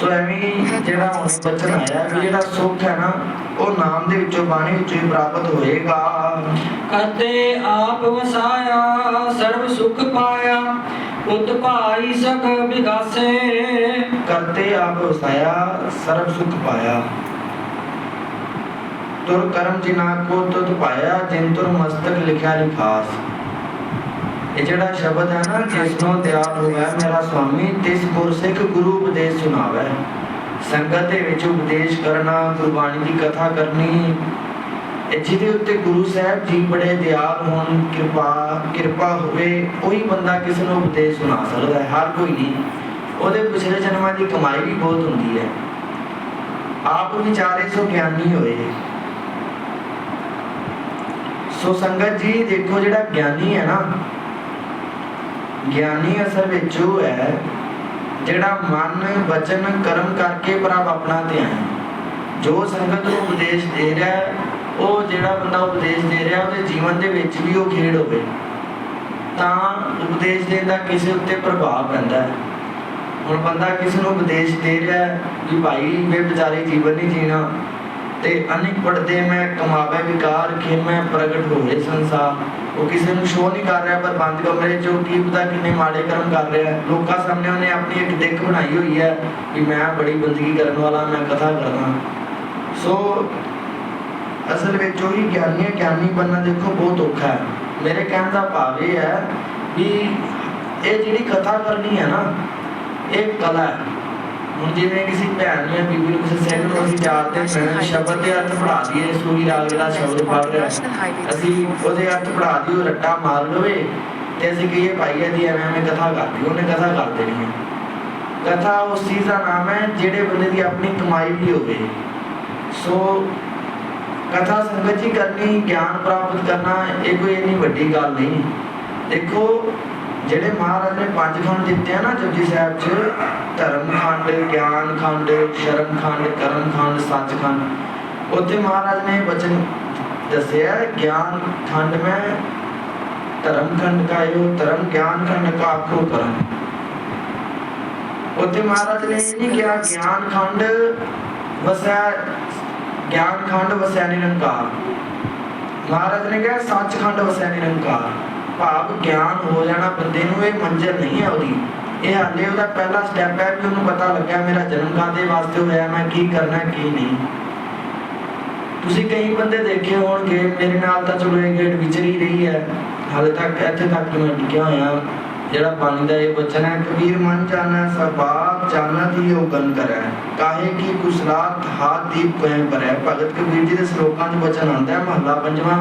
ਸੋ ਐਵੇਂ ਜਿਹੜਾ ਹੁਣ ਬਚਨ ਆਇਆ ਵੀ ਜਿਹੜਾ ਸੁੱਖ ਹੈ ਨਾ ਉਹ ਨਾਮ ਦੇ ਵਿੱਚੋਂ ਬਾਣੀ ਵਿੱਚੋਂ ਹੀ ਪ੍ਰਾਪਤ ਹੋਏਗਾ। ਕਰਤੇ ਆਪ ਵਸਾਇਆ ਸਰਬ ਸੁਖ ਪਾਇਆ ਉਤ ਭਾਈ ਸਖ ਵਿਗਾਸੇ ਕਰਤੇ ਆਪ ਵਸਾਇਆ ਸਰਬ ਸੁਖ ਪਾਇਆ। ਤੁਰ ਕਰਮ ਜਿਨਾ ਕੋ ਤੁਧ ਪਾਇਆ ਜਿਨ ਤੁਰ ਮਸਤਕ ਲਿਖਿਆ ਲਿਖਾਸ। ਇਹ ਜਿਹੜਾ ਸ਼ਬਦ ਹੈ ਨਾ, ਜਿਸ ਨੂੰ ਦਿਆਲ ਹੋਵੇ ਮੇਰਾ ਸੁਆਮੀ, ਤਿਸ ਗੁਰ ਗੁਰੂ ਉਪਦੇਸ਼ ਸੁਣਾਵੇ। ਸੰਗਤ ਦੇ ਵਿੱਚ ਉਪਦੇਸ਼ ਕਰਨਾ, ਗੁਰਬਾਣੀ ਦੀ ਕਥਾ ਕਰਨੀ ਜਿਹਦੇ ਉੱਤੇ ਗੁਰੂ ਸਾਹਿਬ ਜੀ ਬੜੇ ਦਿਆਲ ਹੋਣ, ਕਿਰਪਾ ਕਿਰਪਾ ਹੋਵੇ, ਉਹੀ ਬੰਦਾ ਕਿਸੇ ਨੂੰ ਉਪਦੇਸ਼ ਸੁਣਾ ਸਕਦਾ ਹੈ? ਹਰ ਕੋਈ ਨਹੀਂ। ਉਹਦੇ ਪਿਛਲੇ ਜਨਮਾਂ ਦੀ ਕਮਾਈ ਵੀ ਬਹੁਤ ਹੁੰਦੀ ਹੈ। ਆਪ ਵਿਚਾਰੇ ਸੋ ਗਿਆਨੀ ਹੋਏ। ਸੋ ਸੰਗਤ ਜੀ, ਦੇਖੋ ਜਿਹੜਾ ਗਿਆਨੀ ਹੈ ਨਾ ਗਿਆਨੀ ਅਸਲ ਵਿੱਚ ਉਹ ਹੈ ਜਿਹੜਾ ਮਨ ਵਚਨ ਕਰਮ ਕਰਕੇ ਪ੍ਰਭ ਆਪਣਾ ਧਿਆਨ ਜੋ ਸੰਗਤ ਨੂੰ ਉਪਦੇਸ਼ ਦੇ ਰਿਹਾ ਹੈ, ਉਹ ਜਿਹੜਾ ਬੰਦਾ ਉਪਦੇਸ਼ ਦੇ ਰਿਹਾ ਉਹਦੇ ਜੀਵਨ ਦੇ ਵਿੱਚ ਵੀ ਉਹ ਖੇਡ ਹੋਵੇ ਤਾਂ ਉਪਦੇਸ਼ ਦੇਣ ਦਾ ਕਿਸੇ ਉੱਤੇ ਪ੍ਰਭਾਵ ਪੈਂਦਾ ਹੈ। ਹੁਣ ਬੰਦਾ ਕਿਸੇ ਨੂੰ ਉਪਦੇਸ਼ ਦੇ ਰਿਹਾ ਹੈ ਵੀ ਭਾਈ ਵੇ ਵਿਚਾਰੇ ਜੀਵਨ ਨਹੀਂ ਜੀਣਾ ਤੇ ਅਨੇਕ ਪੜਦੇ ਮੈਂ ਕਮਾਵੇ ਵਿਕਾਰ ਖੇਮੈ ਪ੍ਰਗਟ ਹੋਏ ਸੰਸਾਰ। ਉਹ ਕਿਸੇ ਨੂੰ ਸ਼ੋਅ ਨਹੀਂ ਕਰ ਰਿਹਾ, ਪਰ ਬੰਦ ਕਮਰੇ ਚੋਂ ਕੀ ਪਤਾ ਕਿੰਨੇ ਮਾੜੇ ਕਰਮ ਕਰ ਰਿਹਾ ਹੈ। ਲੋਕਾਂ ਸਾਹਮਣੇ ਉਹਨੇ ਆਪਣੀ ਇੱਕ ਦਿੱਖ ਬਣਾਈ ਹੋਈ ਹੈ ਵੀ ਮੈਂ ਬੜੀ ਬੰਦਗੀ ਕਰਨ ਵਾਲਾ, ਮੈਂ ਕਥਾ ਕਰਦਾ ਸੋ ਅਸਲ ਵਿੱਚ ਉਹੀ ਗਿਆਨੀ ਗਿਆਨੀ ਬਣਨਾ ਦੇਖੋ ਬਹੁਤ ਔਖਾ ਹੈ। ਮੇਰੇ ਕਹਿਣ ਦਾ ਭਾਵ ਇਹ ਹੈ ਵੀ ਇਹ ਜਿਹੜੀ ਕਥਾ ਕਰਨੀ ਹੈ ਨਾ, ਇਹ ਕਲਾ ਹੈ। ਹੁਣ ਜਿਵੇਂ ਕਿਸੇ ਭੈਣ ਨੂੰ ਜਾਂ ਬੀਬੀ ਨੂੰ ਕਿਸੇ ਸਿੰਘ ਨੂੰ ਅਸੀਂ ਜਾਣਦੇ ਹਾਂ ਸ਼ਬਦ ਦੇ ਅਰਥ ਪੜਾ ਦਈਏ ਸੂਈ ਰਾਗ ਦਾ ਸ਼ਬਦ ਪੜ ਰਿਹਾ। ਅਸੀਂ ਉਹਦੇ ਅਰਥ ਪੜਾ ਦਈਏ ਉਹ ਰੱਟਾ ਮਾਰ ਲਵੇ ਤੇ ਅਸੀਂ ਕਹੀਏ ਭਾਈ ਇਹਦੀ ਐਵੇਂ ਐਵੇਂ ਕਥਾ ਕਰਦੀ ਉਹਨੇ ਕਥਾ ਕਰ ਦੇਣੀ ਹੈ। ਕਥਾ ਉਸ ਚੀਜ਼ ਦਾ ਨਾਮ ਹੈ ਜਿਹੜੇ ਬੰਦੇ ਦੀ ਆਪਣੀ ਕਮਾਈ ਵੀ ਹੋਵੇ। ਸੋ ਕਥਾ ਸੰਗਤ ਜੀ ਕਰਨੀ ਗਿਆਨ ਪ੍ਰਾਪਤ ਕਰਨਾ ਇਹ ਕੋਈ ਇੰਨੀ ਵੱਡੀ ਗੱਲ ਨਹੀਂ। ਦੇਖੋ ਜਿਹੜੇ ਮਹਾਰਾਜ ਨੇ ਪੰਜ ਖੰਡ ਦਿੱਤੇ ਆ ਨਾ ਜਪਜੀ ਸਾਹਿਬ 'ਚ, ਧਰਮ ਖੰਡ, ਗਿਆਨ ਖੰਡ, ਸ਼ਰਮ ਖੰਡ, ਕਰਮ ਖੰਡ, ਸੱਚ ਖੰਡ। ਉੱਥੇ ਮਹਾਰਾਜ ਨੇ ਬਚਨ ਦੱਸਿਆ, ਗਿਆਨ ਖੰਡ ਮੈਂ, ਧਰਮ ਖੰਡ ਕਾ ਇਹੋ ਧਰਮ ਗਿਆਨ ਖੰਡ ਕਾ ਆਖੋ ਕਰਮ। ਉੱਥੇ ਮਹਾਰਾਜ ਨੇ ਇਹ ਨਹੀਂ ਕਿਹਾ, ਗਿਆਨ ਖੰਡ ਵਸਿਆ ਗਿਆਨ ਖੰਡ ਵਸਿਆ ਨਿਰੰਕਾਰ। ਮਹਾਰਾਜ ਨੇ ਕਿਹਾ, ਸੱਚ ਖੰਡ ਵਸਿਆ ਨਿਰੰਕਾਰ। ਭਾਵ ਗਿਆਨ ਹੋ ਜਾਣਾ ਬੰਦੇ ਨੂੰ, ਇਹ ਮੰਜ਼ਿਲ ਨਹੀਂ ਹੈ ਉਹਦੀ। ਇਹ ਹਾਲੇ ਉਹਦਾ ਪਹਿਲਾ ਸਟੈਪ ਹੈ ਕਿ ਉਹਨੂੰ ਪਤਾ ਲੱਗਿਆ ਮੇਰਾ ਜਨਮ ਕਾਦੇ ਵਾਸਤੇ ਹੋਇਆ, ਮੈਂ ਕੀ ਕਰਨਾ, ਕੀ ਨਹੀਂ। ਤੁਸੀਂ ਕਈ ਬੰਦੇ ਦੇਖੇ ਹੋਣਗੇ, ਮੇਰੇ ਨਾਲ ਤਾਂ ਚਲੋ ਇਹ ਗੇਟ ਵਿਚਰੀ ਰਹੀ ਹੈ। ਹਾਲੇ ਤੱਕ ਇੱਥੇ ਤੱਕ ਮੈਂ ਟਿਕਿਆ ਹੋਇਆ। ਜਿਹੜਾ ਬਾਣੀ ਦਾ ਇਹ ਬਚਨ ਹੈ ਕਬੀਰ ਮਨ ਜਾਣੈ ਸਬਾਬ ਜਾਣਤ ਹੀ ਉਹ ਗਨ ਕਰੈ ਕਾਹੇ ਕੀ ਕੁਸਲਾਤ ਹਾਥ ਦੀਪ ਕੋਏ ਪਰੈ ਭਗਤ ਕਬੀਰ ਜੀ ਦੇ ਸ਼ਲੋਕਾਂ 'ਚ ਬਚਨ ਆਉਂਦਾ ਹੈ ਮਹਲਾ ਪੰਜਵਾਂ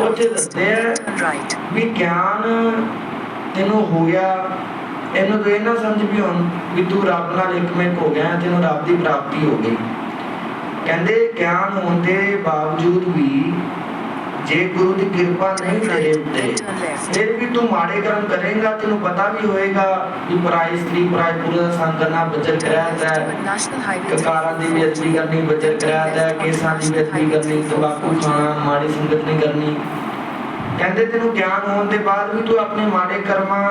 ਉੱਥੇ. ਦੱਸਦੇ ਆ. ਵੀ ਗਿਆਨ ਤੈਨੂੰ ਹੋ ਗਿਆ ਇਹਨੂੰ ਤੂੰ ਇਹ ਨਾ ਸਮਝ ਵੀ ਹੁਣ ਵੀ ਤੂੰ ਰੱਬ ਨਾਲ ਇੱਕਮਿਕ ਹੋ ਗਿਆ ਤੈਨੂੰ ਰੱਬ ਦੀ ਪ੍ਰਾਪਤੀ ਹੋ ਗਈ ਕਹਿੰਦੇ ਗਿਆਨ ਹੋਣ ਦੇ ਬਾਵਜੂਦ ਵੀ ਜੇ ਗੁਰੂ ਦੀ ਕਿਰਪਾ ਨਹੀਂ ਤੇਰੇ ਉੱਤੇ ਫਿਰ ਵੀ ਤੂੰ ਮਾੜੇ ਕਰਮ ਕਰੇਗਾ ਤੈਨੂੰ ਪਤਾ ਵੀ ਹੋਏਗਾ ਵੀ ਪਰਾਈ ਇਸਤਰੀ ਪਰਾਈ ਪੁਰਸ਼ ਦਾ ਸੰਗ ਕਰਨਾ ਬਚਨ ਕਰਾਇਆ ਹੈ ਕਕਾਰਾਂ ਦੀ ਬੇਇੱਜ਼ਤੀ ਕਰਨੀ ਬਚਨ ਕਰਾਇਆ ਹੈ ਕੇਸਾਂ ਦੀ ਬੇਇੱਜ਼ਤੀ ਕਰਨੀ ਤੰਬਾਕੂ ਖਾਣਾ ਮਾੜੀ ਸੰਗਤ ਨਹੀਂ ਕਰਨੀ। ਕਹਿੰਦੇ ਤੈਨੂੰ ਗਿਆਨ ਹੋਣ ਦੇ ਬਾਅਦ ਵੀ ਤੂੰ ਆਪਣੇ ਮਾੜੇ ਕਰਮਾਂ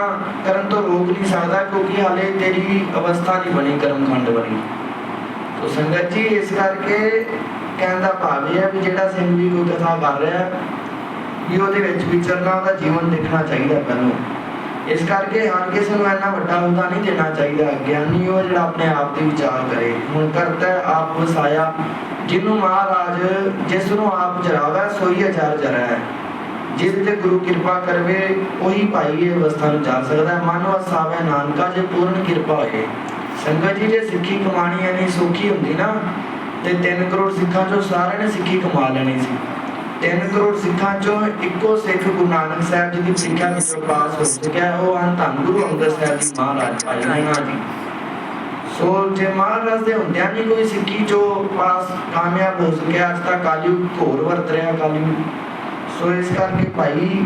ਕਰਨ ਤੋਂ ਰੋਕ ਨਹੀਂ ਸਕਦਾ ਕਿਉਂਕਿ ਹਾਲੇ ਤੇਰੀ ਅਵਸਥਾ ਨਹੀਂ ਬਣੀ ਕਰਮ ਖੰਡ ਵਾਲੀ ਤੋ ਸੰਗਤ ਜੀ ਇਸ ਕਰਕੇ ਕਹਿਣ ਦਾ ਭਾਵ ਇਹ ਹੈ ਵੀ ਜਿਹੜਾ ਸਿੰਘ ਵੀ ਕੋਈ ਕਥਾ ਕਰ ਰਿਹਾ ਵੀ ਉਹਦੇ ਵਿੱਚ ਵਿਚਰਨਾ ਉਹਦਾ ਜੀਵਨ ਦੇਖਣਾ ਚਾਹੀਦਾ ਪਹਿਲਾਂ ਇਸ ਕਰਕੇ ਹਰ ਕਿਸੇ ਨੂੰ ਇੰਨਾ ਵੱਡਾ ਅਹੁਦਾ ਨਹੀਂ ਦੇਣਾ ਚਾਹੀਦਾ, ਗਿਆਨੀ ਉਹ ਜਿਹੜਾ ਆਪਣੇ ਆਪ ਦੀ ਵਿਚਾਰ ਕਰੇ। ਹੁਣ ਕਰਤਾ ਆਪ ਵਸਾਇਆ, ਜਿਹਨੂੰ ਮਹਾਰਾਜ ਜਿਸ ਨੂੰ ਆਪ ਜਰਾਵਾ ਸੋਈ ਅਚਾਰ ਜਰਾ ਹੈ। ਜਿਹਦੇ ਤੇ ਗੁਰੂ ਕਿਰਪਾ ਕਰਵੇ, ਉਹੀ ਭਾਈ ਇਹ ਅਵਸਥਾ ਨੂੰ ਜਾ ਸਕਦਾ ਮਨ ਵਸਾਵੇ ਨਾਨਕਾ, ਜੇ ਪੂਰਨ ਕਿਰਪਾ ਹੋਏ। ਸੰਗਤ ਜੀ, ਜੇ ਸਿੱਖੀ ਕਮਾਣੀ ਐਨੀ ਸੌਖੀ ਹੁੰਦੀ ਨਾ ਤੇ 3 ਕਰੋੜ ਸਿੱਖਾਂ ਚੋਂ ਸਾਰਿਆਂ ਨੇ ਸਿੱਖੀ ਕਮਾ ਲੈਣੀ ਸੀ। 3 ਕਰੋੜ ਸਿੱਖਾਂ ਚੋਂ ਇੱਕੋ ਸਿੱਖ ਗੁਰੂ ਨਾਨਕ ਸਾਹਿਬ ਜੀ ਦੀ ਪ੍ਰੀਖਿਆ ਵਿੱਚੋਂ ਪਾਸ ਹੋ ਚੁੱਕਿਆ ਉਹ ਹਨ ਧੰਨ ਗੁਰੂ ਅੰਗਦ ਸਾਹਿਬ ਜੀ ਮਹਾਰਾਜ ਭਾਈ ਜੀ। ਸੋ ਜੇ ਮਹਾਰਾਜ ਦੇ ਹੁੰਦਿਆਂ ਨਹੀਂ ਕੋਈ ਸਿੱਖੀ ਜੋ ਪਾਸ ਕਾਮਯਾਬ ਹੋ ਸਕਿਆ, ਅੱਜ ਤੱਕ ਕਾਲਯੁਗ ਘੋਰ ਵਰਤ ਰਿਹਾ ਕਾਲਯੁਗ ਸੋ ਇਸ ਕਰਕੇ ਭਾਈ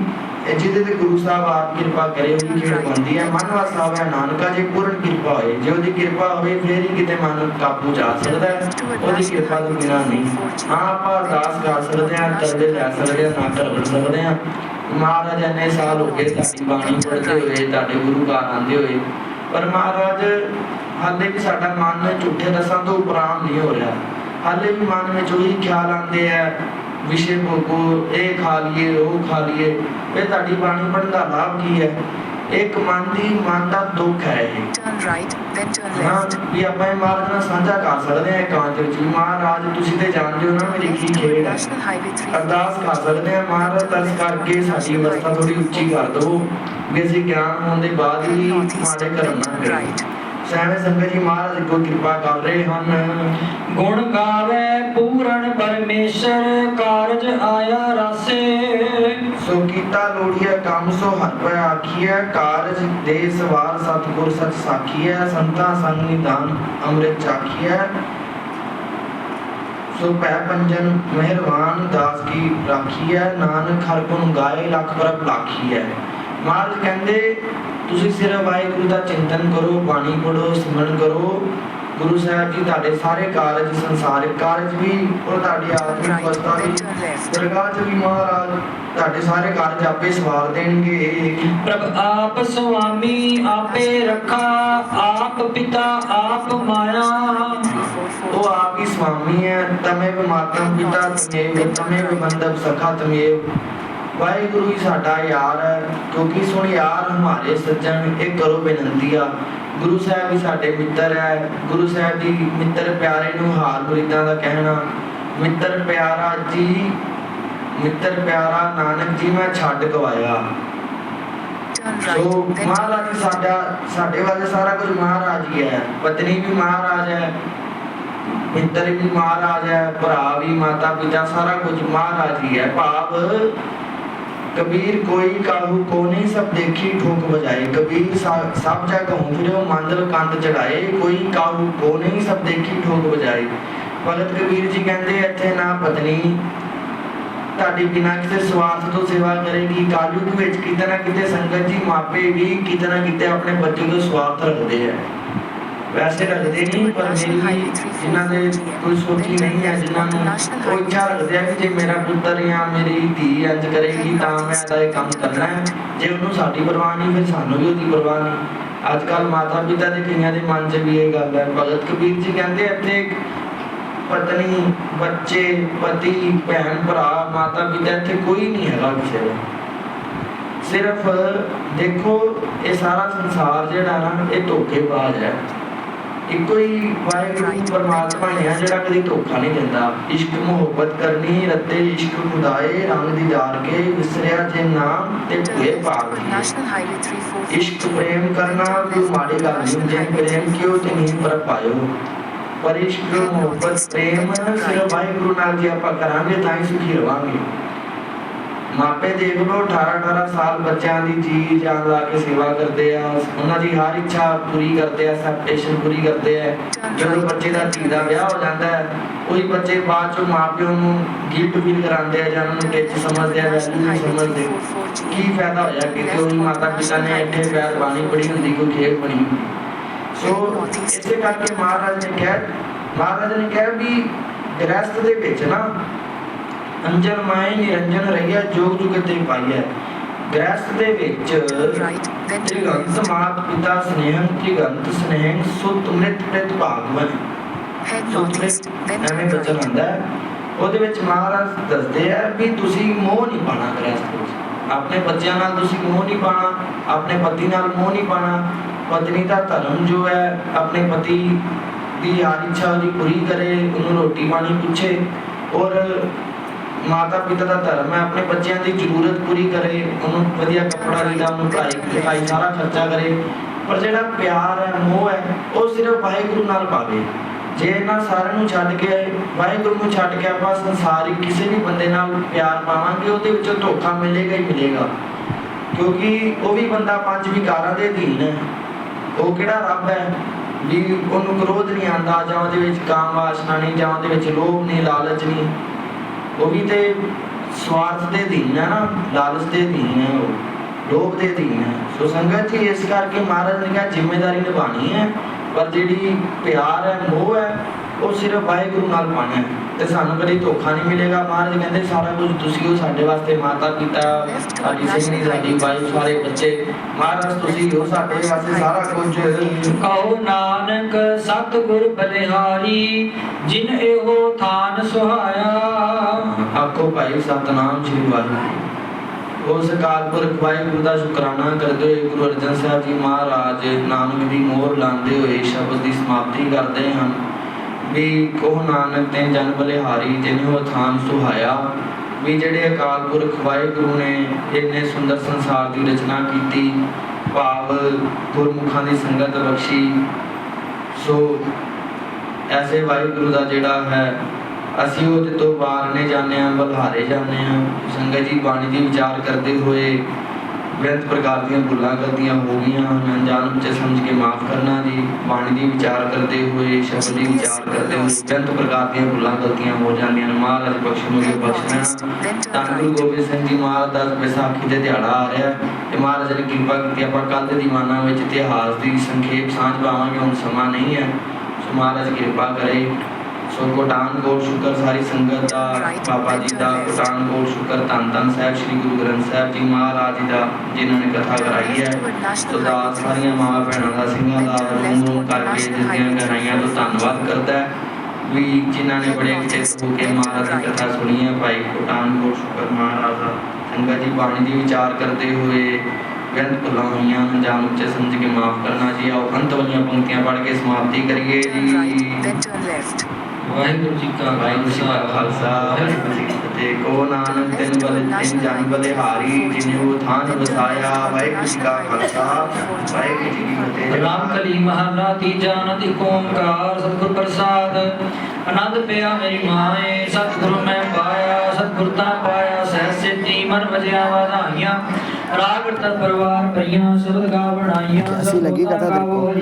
ਜਿਹਦੇ ਤੇ ਗੁਰੂ ਸਾਹਿਬ ਆਪ ਕਿਰਪਾ ਕਰੇ, ਉਹਦੀ ਖੇਡ ਬਣਦੀ ਹੈ। ਮਨ ਵਸਾਵੇ ਹੈ, ਨਾਨਕਾ ਜੇ, ਪੂਰਨ ਕਿਰਪਾ ਹੋਏ। ਜੇ ਉਹਦੀ ਕਿਰਪਾ ਹੋਵੇ, ਫੇਰ ਹੀ ਕਿਤੇ ਮਨ ਕਾਬੂ ਜਾ ਸਕਦਾ ਹੈ। ਉਹਦੀ ਕਿਰਪਾ ਤੋਂ ਬਿਨਾਂ ਨਹੀਂ। ਹਾਂ, ਆਪਾਂ ਅਰਦਾਸ ਕਰ ਸਕਦੇ ਹਾਂ, ਤਰਲੇ ਲੈ ਸਕਦੇ ਹਾਂ, ਨਾ ਕਰ ਸਕਦੇ ਹਾਂ। ਮਹਾਰਾਜ ਨੇ ਸਾਲ ਹੋ ਗਏ ਤੁਹਾਡੀ ਬਾਣੀ ਪੜ੍ਹਦੇ ਹੋਏ, ਤੁਹਾਡੇ ਗੁਰੂ ਘਰ ਆਉਂਦੇ ਹੋਏ। ਪਰ ਮਹਾਰਾਜ, ਹਾਲੇ ਵੀ ਸਾਡਾ ਮਨ ਝੂਠੇ ਰਸਾਂ ਤੋਂ ਉਪਰਾਮ ਨਹੀਂ ਹੋ ਰਿਹਾ। ਹਾਲੇ ਵੀ ਮਨ ਵਿੱਚ ਉਹੀ ਖਿਆਲ ਆਉਂਦੇ ਆ ਵਿਸ਼ੇ ਭੋਗੋ ਇਹ ਖਾ ਲਈਏ ਉਹ ਖਾ ਲਈਏ ਇਹ ਤੁਹਾਡੀ ਬਾਣੀ ਪੜ੍ਹਨ ਦਾ ਲਾਭ ਕੀ ਹੈ? ਇੱਕ ਮਨ ਦੀ ਮਨ ਦਾ ਦੁੱਖ ਹੈ ਇਹ। Right, then turn ਹਾਂ left. ਵੀ ਆਪਾਂ ਇਹ ਮਹਾਰਾਜ ਨਾਲ ਸਾਂਝਾ ਕਰ ਸਕਦੇ ਹਾਂ ਇਕਾਂਤ ਵਿੱਚ ਮਹਾਰਾਜ ਤੁਸੀਂ ਤੇ ਜਾਣਦੇ ਹੋ ਨਾ ਮੇਰੀ ਕੀ ਖੇਡ ਹੈ। National Highway 3. ਅਰਦਾਸ ਕਰ ਸਕਦੇ ਹਾਂ ਮਹਾਰਾਜ ਤਰਸ ਕਰਕੇ ਸਾਡੀ ਅਵਸਥਾ ਥੋੜੀ ਉੱਚੀ ਕਰ ਦਿਓ ਵੀ ਅਸੀਂ ਗਿਆਨ ਹੋਣ ਦੇ ਬਾਅਦ ਹੀ ਮਾੜੇ ਕਰਮ ਨਾ ਕਰੀਏ. ਸੈਵੇਂ ਸੰਗਤ ਜੀ ਮਹਾਰਾਜ ਅੱਗੋਂ ਕਿਰਪਾ ਕਰ ਰਹੇ ਹਨ। ਗੁਣ ਗਾਵੇ ਪੂਰਨ ਪਰਮੇਸ਼ਰ। ਆਇਆ ਰਾਸੇ। ਸੋ ਕੀਤਾ ਲੋੜੀਐ ਕੰਮ, ਸੋ ਹਰ ਪੈ ਆਖੀਐ, ਕਾਰਜ ਦੇ ਸਵਾਰ ਸਤਿਗੁਰ ਸਚ ਸਾਖੀਐ, ਸੰਤਾਂ ਸੰਗ ਨਿਦਾਨ ਅੰਮ੍ਰਿਤ ਚਾਖੀਐ। ਸੋ ਪੈ ਪੰਜਨ ਮਿਹਰਬਾਨ, ਦਾਸ ਕੀ ਰਾਖੀਐ, ਨਾਨਕ ਹਰ ਗੁਣ ਗਾਏ, ਲੱਖ ਪ੍ਰਭ ਲਾਖੀਐ। ਮਹਾਰਾਜ ਕਹਿੰਦੇ, ਤੁਸੀਂ ਸਿਰਫ ਵਾਹਿਗੁਰੂ ਦਾ ਚਿੰਤਨ ਕਰੋ, ਬਾਣੀ ਪੜੋ ਸਿਮਰਨ ਕਰੋ। ਗੁਰੂ ਸਾਹਿਬ ਜੀ ਤੁਹਾਡੇ ਸਾਰੇ ਕਾਰਜ ਸੰਸਾਰਿਕ ਕਾਰਜ ਵੀ ਔਰ ਤੁਹਾਡੀ ਆਤਮਿਕ ਅਵਸਥਾ ਵੀ. ਦਰਗਾਹ 'ਚ ਵੀ ਮਹਾਰਾਜ ਤੁਹਾਡੇ ਸਾਰੇ ਕਾਰਜ ਆਪੇ ਸਵਾਰ ਦੇਣਗੇ। ਪ੍ਰਭ ਆਪ ਸੁਆਮੀ ਆਪੇ ਰੱਖਾ ਆਪ ਪਿਤਾ ਆਪ ਮਾਇਆ। ਉਹ ਆਪ ਹੀ ਸੁਆਮੀ ਹੈ ਤਮੇਵ ਮਾਤਮ ਪਿਤਾ ਤਮੇਵ ਤਮੇਵ ਬੰਦਵ ਸਖਾ ਤਮੇਵ। ਵਾਹਿਗੁਰੂ ਹੀ ਸਾਡਾ ਯਾਰ ਹੈ ਕਿਉਂਕਿ ਸੁਣ ਯਾਰ ਹਮਾਰੇ ਸੱਜਣ ਇਹ ਕਰੋ ਬੇਨੰਤੀਆ ਗੁਰੂ ਸਾਹਿਬ ਹੀ ਸਾਡੇ ਮਿੱਤਰ ਹੈ। ਗੁਰੂ ਸਾਹਿਬ ਜੀ ਮਿੱਤਰ ਪਿਆਰੇ ਨੂੰ ਹਾਲ ਮੁਰੀਦਾਂ ਦਾ ਕਹਿਣਾ ਮਿੱਤਰ ਪਿਆਰਾ ਜੀ ਮਿੱਤਰ ਪਿਆਰਾ ਨਾਨਕ ਜੀ ਮੈਂ ਛੱਡ ਗਵਾਇਆ ਸੋ ਮਹਾਰਾਜ. ਸਾਡਾ ਸਾਡੇ ਵਾਲੇ ਸਾਰਾ ਕੁਝ ਮਹਾਰਾਜ ਹੀ ਹੈ। ਪਤਨੀ ਵੀ ਮਹਾਰਾਜ ਹੈ ਮਿੱਤਰ ਵੀ ਮਹਾਰਾਜ ਹੈ ਭਰਾ ਵੀ ਮਾਤਾ ਪਿਤਾ ਸਾਰਾ ਕੁਝ ਮਹਾਰਾਜ ਹੀ ਹੈ। ਭਾਵ ਕਬੀਰ ਕੋਈ ਕਾਹੂ ਕੋ ਨਹੀਂ ਸਭ ਦੇਖੀ ਠੋਕ ਬਜਾਏ ਕਬੀਰ ਸਭ ਜਗ ਹੂੰ ਮੰਦਲ ਕੰਦ ਚੜਾਏ। ਕੋਈ ਕਾਹੂ ਕੋ ਨਹੀਂ ਸਭ ਦੇਖੀ ਠੋਕ ਬਜਾਏ ਭਗਤ ਕਬੀਰ ਜੀ ਕਹਿੰਦੇ, ਇੱਥੇ ਨਾ ਪਤਨੀ। ਤੁਹਾਡੀ ਬਿਨਾਂ ਕਿਸੇ ਸਵਾਰਥ ਤੋਂ ਸੇਵਾ ਕਰੇਗੀ। ਕਾਲਯੁਗ ਵਿੱਚ ਕਿਤੇ ਨਾ ਕਿਤੇ ਸੰਗਤ ਜੀ ਮਾਪੇ ਵੀ ਕਿਤੇ ਨਾ ਕਿਤੇ ਆਪਣੇ ਬੱਚੇ ਤੋਂ ਸਵਾਰਥ ਰੱਖਦੇ ਆ। ਵੈਸੇ ਰੱਖਦੇ ਨਹੀਂ ਪਰ ਮੇਰੀ ਜਿਨ੍ਹਾਂ ਦੇ ਕੋਈ ਸੋਚੀ ਨਹੀਂ ਹੈ ਜਿਨ੍ਹਾਂ ਨੂੰ ਉਹ ਇੱਛਾ ਰੱਖਦੇ ਆ ਕਿ ਜੇ ਮੇਰਾ ਪੁੱਤਰ ਜਾਂ ਮੇਰੀ ਧੀ ਇੰਜ ਕਰੇਗੀ ਤਾਂ ਮੈਂ ਇਹਦਾ ਇਹ ਕੰਮ ਕਰਨਾ ਹੈ। ਜੇ ਉਹਨੂੰ ਸਾਡੀ ਪਰਵਾਹ ਨਹੀਂ ਫਿਰ ਸਾਨੂੰ ਵੀ ਉਹਦੀ ਪਰਵਾਹ ਨਹੀਂ। ਅੱਜ ਕੱਲ ਮਾਤਾ ਪਿਤਾ ਦੇ ਕਈਆਂ ਦੇ ਮਨ 'ਚ ਵੀ ਇਹ ਗੱਲ ਹੈ। ਭਗਤ ਕਬੀਰ ਜੀ ਕਹਿੰਦੇ ਇੱਥੇ ਪਤਨੀ ਬੱਚੇ ਪਤੀ ਭੈਣ ਭਰਾ ਮਾਤਾ ਪਿਤਾ ਇੱਥੇ ਕੋਈ ਨਹੀਂ ਹੈਗਾ ਕਿਸੇ ਦਾ। ਸਿਰਫ ਦੇਖੋ ਇਹ ਸਾਰਾ ਸੰਸਾਰ ਜਿਹੜਾ ਨਾ ਇਹ ਧੋਖੇਬਾਜ਼ ਹੈ। ਇੱਕੋ ਹੀ ਵਾਹਿਗੁਰੂ ਪਰਮਾਤਮਾ ਹੀ ਜਿਹੜਾ ਕਦੀ ਧੋਖਾ ਨਹੀਂ ਦਿੰਦਾ। ਇਸ਼ਕ ਮੁਹੱਬਤ ਕਰਨੀ ਰੱਤੇ ਇਸ਼ਕ ਖੁਦਾਏ ਰੰਗ ਦੀ ਜਾਰ ਕੇ ਵਿਸਰਿਆ ਜੇ ਨਾਮ ਤੇ left ਪਾਪ on National Highway 344. ਇਸ਼ਕ ਪ੍ਰੇਮ ਕਰਨਾ ਕੋਈ ਮਾੜੀ ਗੱਲ ਨਹੀਂ ਜੇ ਪ੍ਰੇਮ ਕਿਉ ਤੇ ਨਹੀਂ ਪਰ ਪਾਇਓ ਪਰ ਇਸ਼ਕ ਮੁਹੱਬਤ ਪ੍ਰੇਮ ਸਿਰਫ ਵਾਹਿਗੁਰੂ ਨਾਲ ਜੇ ਆਪਾਂ ਕਰਾਂਗੇ ਤਾਂ ਹੀ ਸੁਖੀ ਰਵਾਂਗੇ। ਮਾਪੇ ਦੇਖ ਲਓ 18 18 ਸਾਲ ਬੱਚਿਆਂ ਦੀ ਜੀ ਜਾਨ ਲਾ ਕੇ ਸੇਵਾ ਕਰਦੇ ਆ। ਉਹਨਾਂ ਦੀ ਹਰ ਇੱਛਾ ਪੂਰੀ ਕਰਦੇ ਆ ਐਕਸਪੈਕਟੇਸ਼ਨ ਪੂਰੀ ਕਰਦੇ ਆ। ਜਦੋਂ ਬੱਚੇ ਦਾ ਧੀ ਦਾ ਵਿਆਹ ਹੋ ਜਾਂਦਾ ਹੈ, ਉਹੀ ਬੱਚੇ ਬਾਅਦ ਚੋਂ ਮਾਪਿਆਂ ਨੂੰ ਗਿਲਟ ਫੀਲ ਕਰਾਉਂਦੇ ਆ ਜਾਂ ਉਹਨਾਂ ਨੂੰ ਟਿੱਚ ਸਮਝਦੇ ਆ ਵੈਲਿਊ ਨਹੀਂ ਸਮਝਦੇ ਕੀ ਫਾਇਦਾ ਹੋਇਆ ਕਿ ਕੋਈ ਮਾਤਾ ਪਿਤਾ ਨੇ ਇੱਥੇ ਪਿਆਰ ਬਾਣੀ ਪੜੀ ਹੁੰਦੀ, ਕੋਈ ਖੇਡ ਬਣੀ ਸੋ ਇਸੇ ਕਰਕੇ ਮਹਾਰਾਜ ਨੇ ਕਿਹਾ, ਮਹਾਰਾਜ ਨੇ ਕਿਹਾ ਵੀ ਗ੍ਰਸਥ ਦੇ ਵਿੱਚ ਨਾ ਅੰਜਨ ਮਾਏ ਨਿਰੰਜਨ ਰਹੀਆ ਜੋਗ ਜੁਗ ਤੇ ਪਾਈਐ ਗ੍ਰਸਥ ਦੇ ਵਿੱਚ ਤ੍ਰਿਗੰਤ. ਮਾਤ ਪਿਤਾ ਸਨੇਹੰ ਤ੍ਰਿਗੰਤ ਸਨੇਹੰ ਸੁਤ ਮ੍ਰਿਤ ਪ੍ਰਿਤ ਭਾਗਵਨ ਐਵੇਂ ਬਚਨ. ਹੁੰਦਾ ਉਹਦੇ ਵਿੱਚ ਮਹਾਰਾਜ ਦੱਸਦੇ ਆ ਵੀ ਤੁਸੀਂ ਮੋਹ ਨਹੀਂ ਪਾਣਾ ਗ੍ਰਸਥ ਵਿੱਚ ਆਪਣੇ ਬੱਚਿਆਂ ਨਾਲ ਤੁਸੀਂ ਮੋਹ ਨਹੀਂ ਪਾਣਾ ਆਪਣੇ ਪਤੀ ਨਾਲ ਮੋਹ ਨਹੀਂ ਪਾਣਾ ਪਤਨੀ ਦਾ ਧਰਮ ਜੋ ਹੈ ਆਪਣੇ ਪਤੀ ਦੀ ਹਰ ਇੱਛਾ ਉਹਦੀ ਪੂਰੀ ਕਰੇ ਉਹਨੂੰ ਰੋਟੀ ਪਾਣੀ ਪੁੱਛੇ ਔਰ ਮਾਤਾ ਪਿਤਾ ਦਾ ਧਰਮ ਹੈ, ਆਪਣੇ ਬੱਚਿਆਂ ਦੀ ਜ਼ਰੂਰਤ ਪੂਰੀ ਕਰੇ, ਉਹਨੂੰ ਵਧੀਆ ਕੱਪੜਾ ਲੀੜਾ ਉਹਨੂੰ ਪੜ੍ਹਾਈ ਲਿਖਾਈ, ਸਾਰਾ ਖਰਚਾ ਕਰੇ। ਪਰ ਜਿਹੜਾ ਪਿਆਰ ਹੈ, ਮੋਹ ਹੈ, ਉਹ ਸਿਰਫ ਵਾਹਿਗੁਰੂ ਨਾਲ ਪਾਵੇ। ਜੇ ਇਹਨਾਂ ਸਾਰਿਆਂ ਨੂੰ ਛੱਡ ਕੇ, ਵਾਹਿਗੁਰੂ ਨੂੰ ਛੱਡ ਕੇ ਆਪਾਂ ਸੰਸਾਰਿਕ ਕਿਸੇ ਵੀ ਬੰਦੇ ਨਾਲ ਪਿਆਰ ਪਾਵਾਂਗੇ, ਉਹਦੇ ਵਿੱਚੋਂ ਧੋਖਾ ਮਿਲੇਗਾ ਹੀ ਮਿਲੇਗਾ। ਕਿਉਂਕਿ ਉਹ ਵੀ ਬੰਦਾ ਪੰਜ ਵਿਕਾਰਾਂ ਦੇ ਅਧੀਨ ਹੈ। ਉਹ ਕਿਹੜਾ ਰੱਬ ਹੈ? ਵੀ ਉਹਨੂੰ ਕ੍ਰੋਧ ਨਹੀਂ ਆਂਦਾ ਜਾਂ ਉਹਦੇ ਵਿੱਚ ਕਾਮ ਵਾਸਨਾ ਨਹੀਂ, ਜਾਂ ਉਹਦੇ ਵਿੱਚ ਲੋਭ ਨਹੀਂ, ਲਾਲਚ ਨਹੀਂ। ਉਹ ਵੀ ਤੇ ਸਵਾਰਥ ਦੇ ਅਧੀਨ ਹੈ ਨਾ, ਲਾਲਚ ਦੇ ਅਧੀਨ ਹੈ ਉਹ, ਲੋਭ ਦੇ ਅਧੀਨ ਹੈ। ਸੋ ਸੰਗਤ ਜੀ, ਇਸ ਕਰਕੇ ਮਹਾਰਾਜ ਨੇ ਕਿਹਾ, ਜ਼ਿੰਮੇਵਾਰੀ ਨਿਭਾਣੀ ਹੈ, ਪਰ ਜਿਹੜੀ ਪਿਆਰ ਹੈ, ਮੋਹ ਹੈ, ਉਹ ਸਿਰਫ ਵਾਹਿਗੁਰੂ ਨਾਲ ਪਾਣਾ ਹੈ। ਤੇ ਸਾਨੂੰ ਕਦੀ ਧੋਖਾ ਨਹੀਂ ਮਿਲੇਗਾ। ਮਹਾਰਾਜ ਕਹਿੰਦੇ, ਸਾਰਾ ਕੁਝ ਤੁਸੀਂ ਹੋ, ਸਾਡੇ ਵਾਸਤੇ ਮਾਤਾ ਪਿਤਾ, ਸਾਡੀ ਸਿੰਘਣੀ ਸਾਡੀ ਵਾਈਫ, ਸਾਰੇ ਬੱਚੇ। ਮਹਾਰਾਜ, ਤੁਸੀਂ ਹੋ, ਸਾਡੇ ਵਾਸਤੇ ਸਾਰਾ ਕੁਝ। ਕਹੋ ਨਾਨਕ ਸਤਿਗੁਰ ਬਲਿਹਾਰੀ, ਜਿਨ ਇਹੋ ਥਾਨ ਸੁਹਾਇਆ। ਆਖੋ ਭਾਈ, ਸਤਨਾਮ ਜੀ ਵਾਹਿਗੁਰੂ ਉਸ ਅਕਾਲ ਪੁਰਖ ਵਾਹਿਗੁਰੂ ਦਾ ਸ਼ੁਕਰਾਨਾ ਕਰਦੇ ਹੋਏ ਗੁਰੂ ਅਰਜਨ ਸਾਹਿਬ ਜੀ ਮਹਾਰਾਜ ਨਾਨਕ ਦੀ ਮੋਹਰ ਲਾਉਂਦੇ ਹੋਏ ਸ਼ਬਦ ਦੀ ਸਮਾਪਤੀ ਕਰਦੇ ਹਨ। ਵੀ ਉਹ ਨਾਨਕ ਨੇ ਜਨ ਬਲਿਹਾਰੀ ਜਿਨ੍ਹੋ ਥਾਨ ਸੁਹਾਇਆ, ਵੀ ਜਿਹੜੇ ਅਕਾਲ ਪੁਰਖ ਵਾਹਿਗੁਰੂ ਨੇ ਇੰਨੇ ਸੁੰਦਰ ਸੰਸਾਰ ਦੀ ਰਚਨਾ ਕੀਤੀ ਭਾਵ ਗੁਰਮੁਖਾਂ ਦੀ ਸੰਗਤ ਬਖਸ਼ੀ, ਸੋ ਐਸੇ ਵਾਹਿਗੁਰੂ ਦਾ ਜਿਹੜਾ ਹੈ, ਅਸੀਂ ਉਹਦੇ ਤੋਂ ਬਾਹਰ ਜਾਂਦੇ ਹਾਂ ਬਲਹਾਰੇ ਜਾਂਦੇ ਹਾਂ ਸੰਗਤ ਜੀ ਬਾਣੀ ਦੀ ਵਿਚਾਰ ਕਰਦੇ ਹੋਏ ਬੇਅੰਤ ਪ੍ਰਕਾਰ ਦੀਆਂ ਭੁੱਲਾਂ ਗਲਤੀਆਂ ਹੋ ਗਈਆਂ ਹਨ। ਅਣਜਾਣ ਵਿੱਚ ਸਮਝ ਕੇ ਮਾਫ ਕਰਨਾ ਜੀ। ਬਾਣੀ ਦੀ ਵਿਚਾਰ ਕਰਦੇ ਹੋਏ ਸ਼ਬਦ ਦੀ ਵਿਚਾਰ ਕਰਦੇ ਹੋਏ ਬੇਅੰਤ ਪ੍ਰਕਾਰ ਦੀਆਂ ਭੁੱਲਾਂ ਗਲਤੀਆਂ ਹੋ ਜਾਂਦੀਆਂ ਹਨ। ਮਹਾਰਾਜ ਬਖਸ਼ ਨੂੰ ਬਖਸ਼ਣਾ। ਧੰਨ ਗੁਰੂ ਗੋਬਿੰਦ ਸਿੰਘ ਜੀ ਮਹਾਰਾਜ ਦਾ ਵਿਸਾਖੀ ਦੇ ਦਿਹਾੜਾ ਆ ਰਿਹਾ ਤੇ ਮਹਾਰਾਜ ਨੇ ਕਿਰਪਾ ਕੀਤੀ। ਆਪਾਂ ਕੱਲ ਦੇ ਦੀਵਾਨਾਂ ਵਿੱਚ ਇਤਿਹਾਸ ਦੀ ਸੰਖੇਪ ਸਾਂਝ ਪਾਵਾਂਗੇ। ਹੁਣ ਸਮਾਂ ਨਹੀਂ ਹੈ। ਸੋ ਮਹਾਰਾਜ ਕਿਰਪਾ ਕਰੇ। ਸੋ ਕੋਟਾਨ ਕੋਟ ਸ਼ੁਕਰ ਸਾਰੀ ਸੰਗਤ ਦਾ ਬਾਬਾ ਜੀ ਦਾ ਕੋਟਾਨ ਕੋਟ ਸ਼ੁਕਰ ਧੰਨ ਧੰਨ ਸਾਹਿਬ ਸ੍ਰੀ ਗੁਰੂ ਗ੍ਰੰਥ ਸਾਹਿਬ ਜੀ ਮਹਾਰਾਜ ਜੀ ਦਾ ਜਿਨ੍ਹਾਂ ਨੇ ਕਥਾ ਕਰਾਈ ਹੈ। ਸੋ ਦਾ ਸਾਰੀਆਂ ਮਾਵਾਂ ਭੈਣਾਂ ਦਾ ਸਿੰਘਾਂ ਦਾ ਰੂਮ ਕਰਕੇ ਜਿਸ ਦੀਆਂ ਗਹਿਰਾਈਆਂ ਤੋਂ ਧੰਨਵਾਦ ਕਰਦਾ ਹੈ। ਵੀ ਜਿਨ੍ਹਾਂ ਨੇ ਬੜੇ ਚਿੱਤ ਹੋ ਕੇ ਮਹਾਰਾਜ ਦੀ ਕਥਾ ਸੁਣੀ ਹੈ। ਭਾਈ ਕੋਟਾਨ ਕੋਟ ਸ਼ੁਕਰ ਮਹਾਰਾਜ ਦਾ। ਸੰਗਤ ਜੀ ਬਾਣੀ ਦੀ ਵਿਚਾਰ ਕਰਦੇ ਹੋਏ ਬੇਅੰਤ ਭੁੱਲਾਂ ਹੋਈਆਂ ਨੂੰ ਜਾਣ ਉੱਚੇ ਸਮਝ ਕੇ ਮਾਫ ਕਰਨਾ ਜੀ। ਆਓ ਅੰਤ ਵਾਲੀਆਂ ਪੰਕਤੀਆਂ ਪੜ੍ਹ ਕੇ ਸਮਾਪਤੀ ਕਰੀਏ ਜੀ. ਵਾਹਿਗੁਰੂ ਜੀ ਕਾ ਵਾਹਿਗੁਰੂ ਖਾਲਸਾ ਵਾਹਿਗੁਰੂ ਕੋ ਨਾਨਕ ਤਿਨ ਬਲ ਤਿਨ ਜਨ ਬਲਿਹਾਰੀ ਜਿਨਿਉ ਥਾਨ ਵਸਾਇਆ। ਵਾਹਿਗੁਰੂ ਜੀ ਕਾ ਖਾਲਸਾ ਵਾਹਿਗੁਰੂ ਜੀ ਕੀ ਫਤਿਹ। ਰਾਮ ਕਲੀ ਮਹਲਾ ਤੀਜਾ ਨਦੀ ਓਮਕਾਰ ਸਤਿਗੁਰ ਪ੍ਰਸਾਦ। ਆਨੰਦ ਪਿਆ ਮੇਰੀ ਮਾਏ ਸਤਿਗੁਰੂ ਮੈਂ ਪਾਇਆ ਸਤਿਗੁਰ ਪਾਇਆ ਸਹਿਸੇ ਤੀ ਮਨ ਵਜਿਆ ਵਧਾਈਆਂ ਰਾਗ ਤਤ ਪਰਵਾਰ ਪਈਆਂ ਸ਼ਬਦ ਗਾ ਬਣਾਈਆਂ ਅਸੀਂ ਲੱਗੀ ਕਥਾ ਦੇਖੋ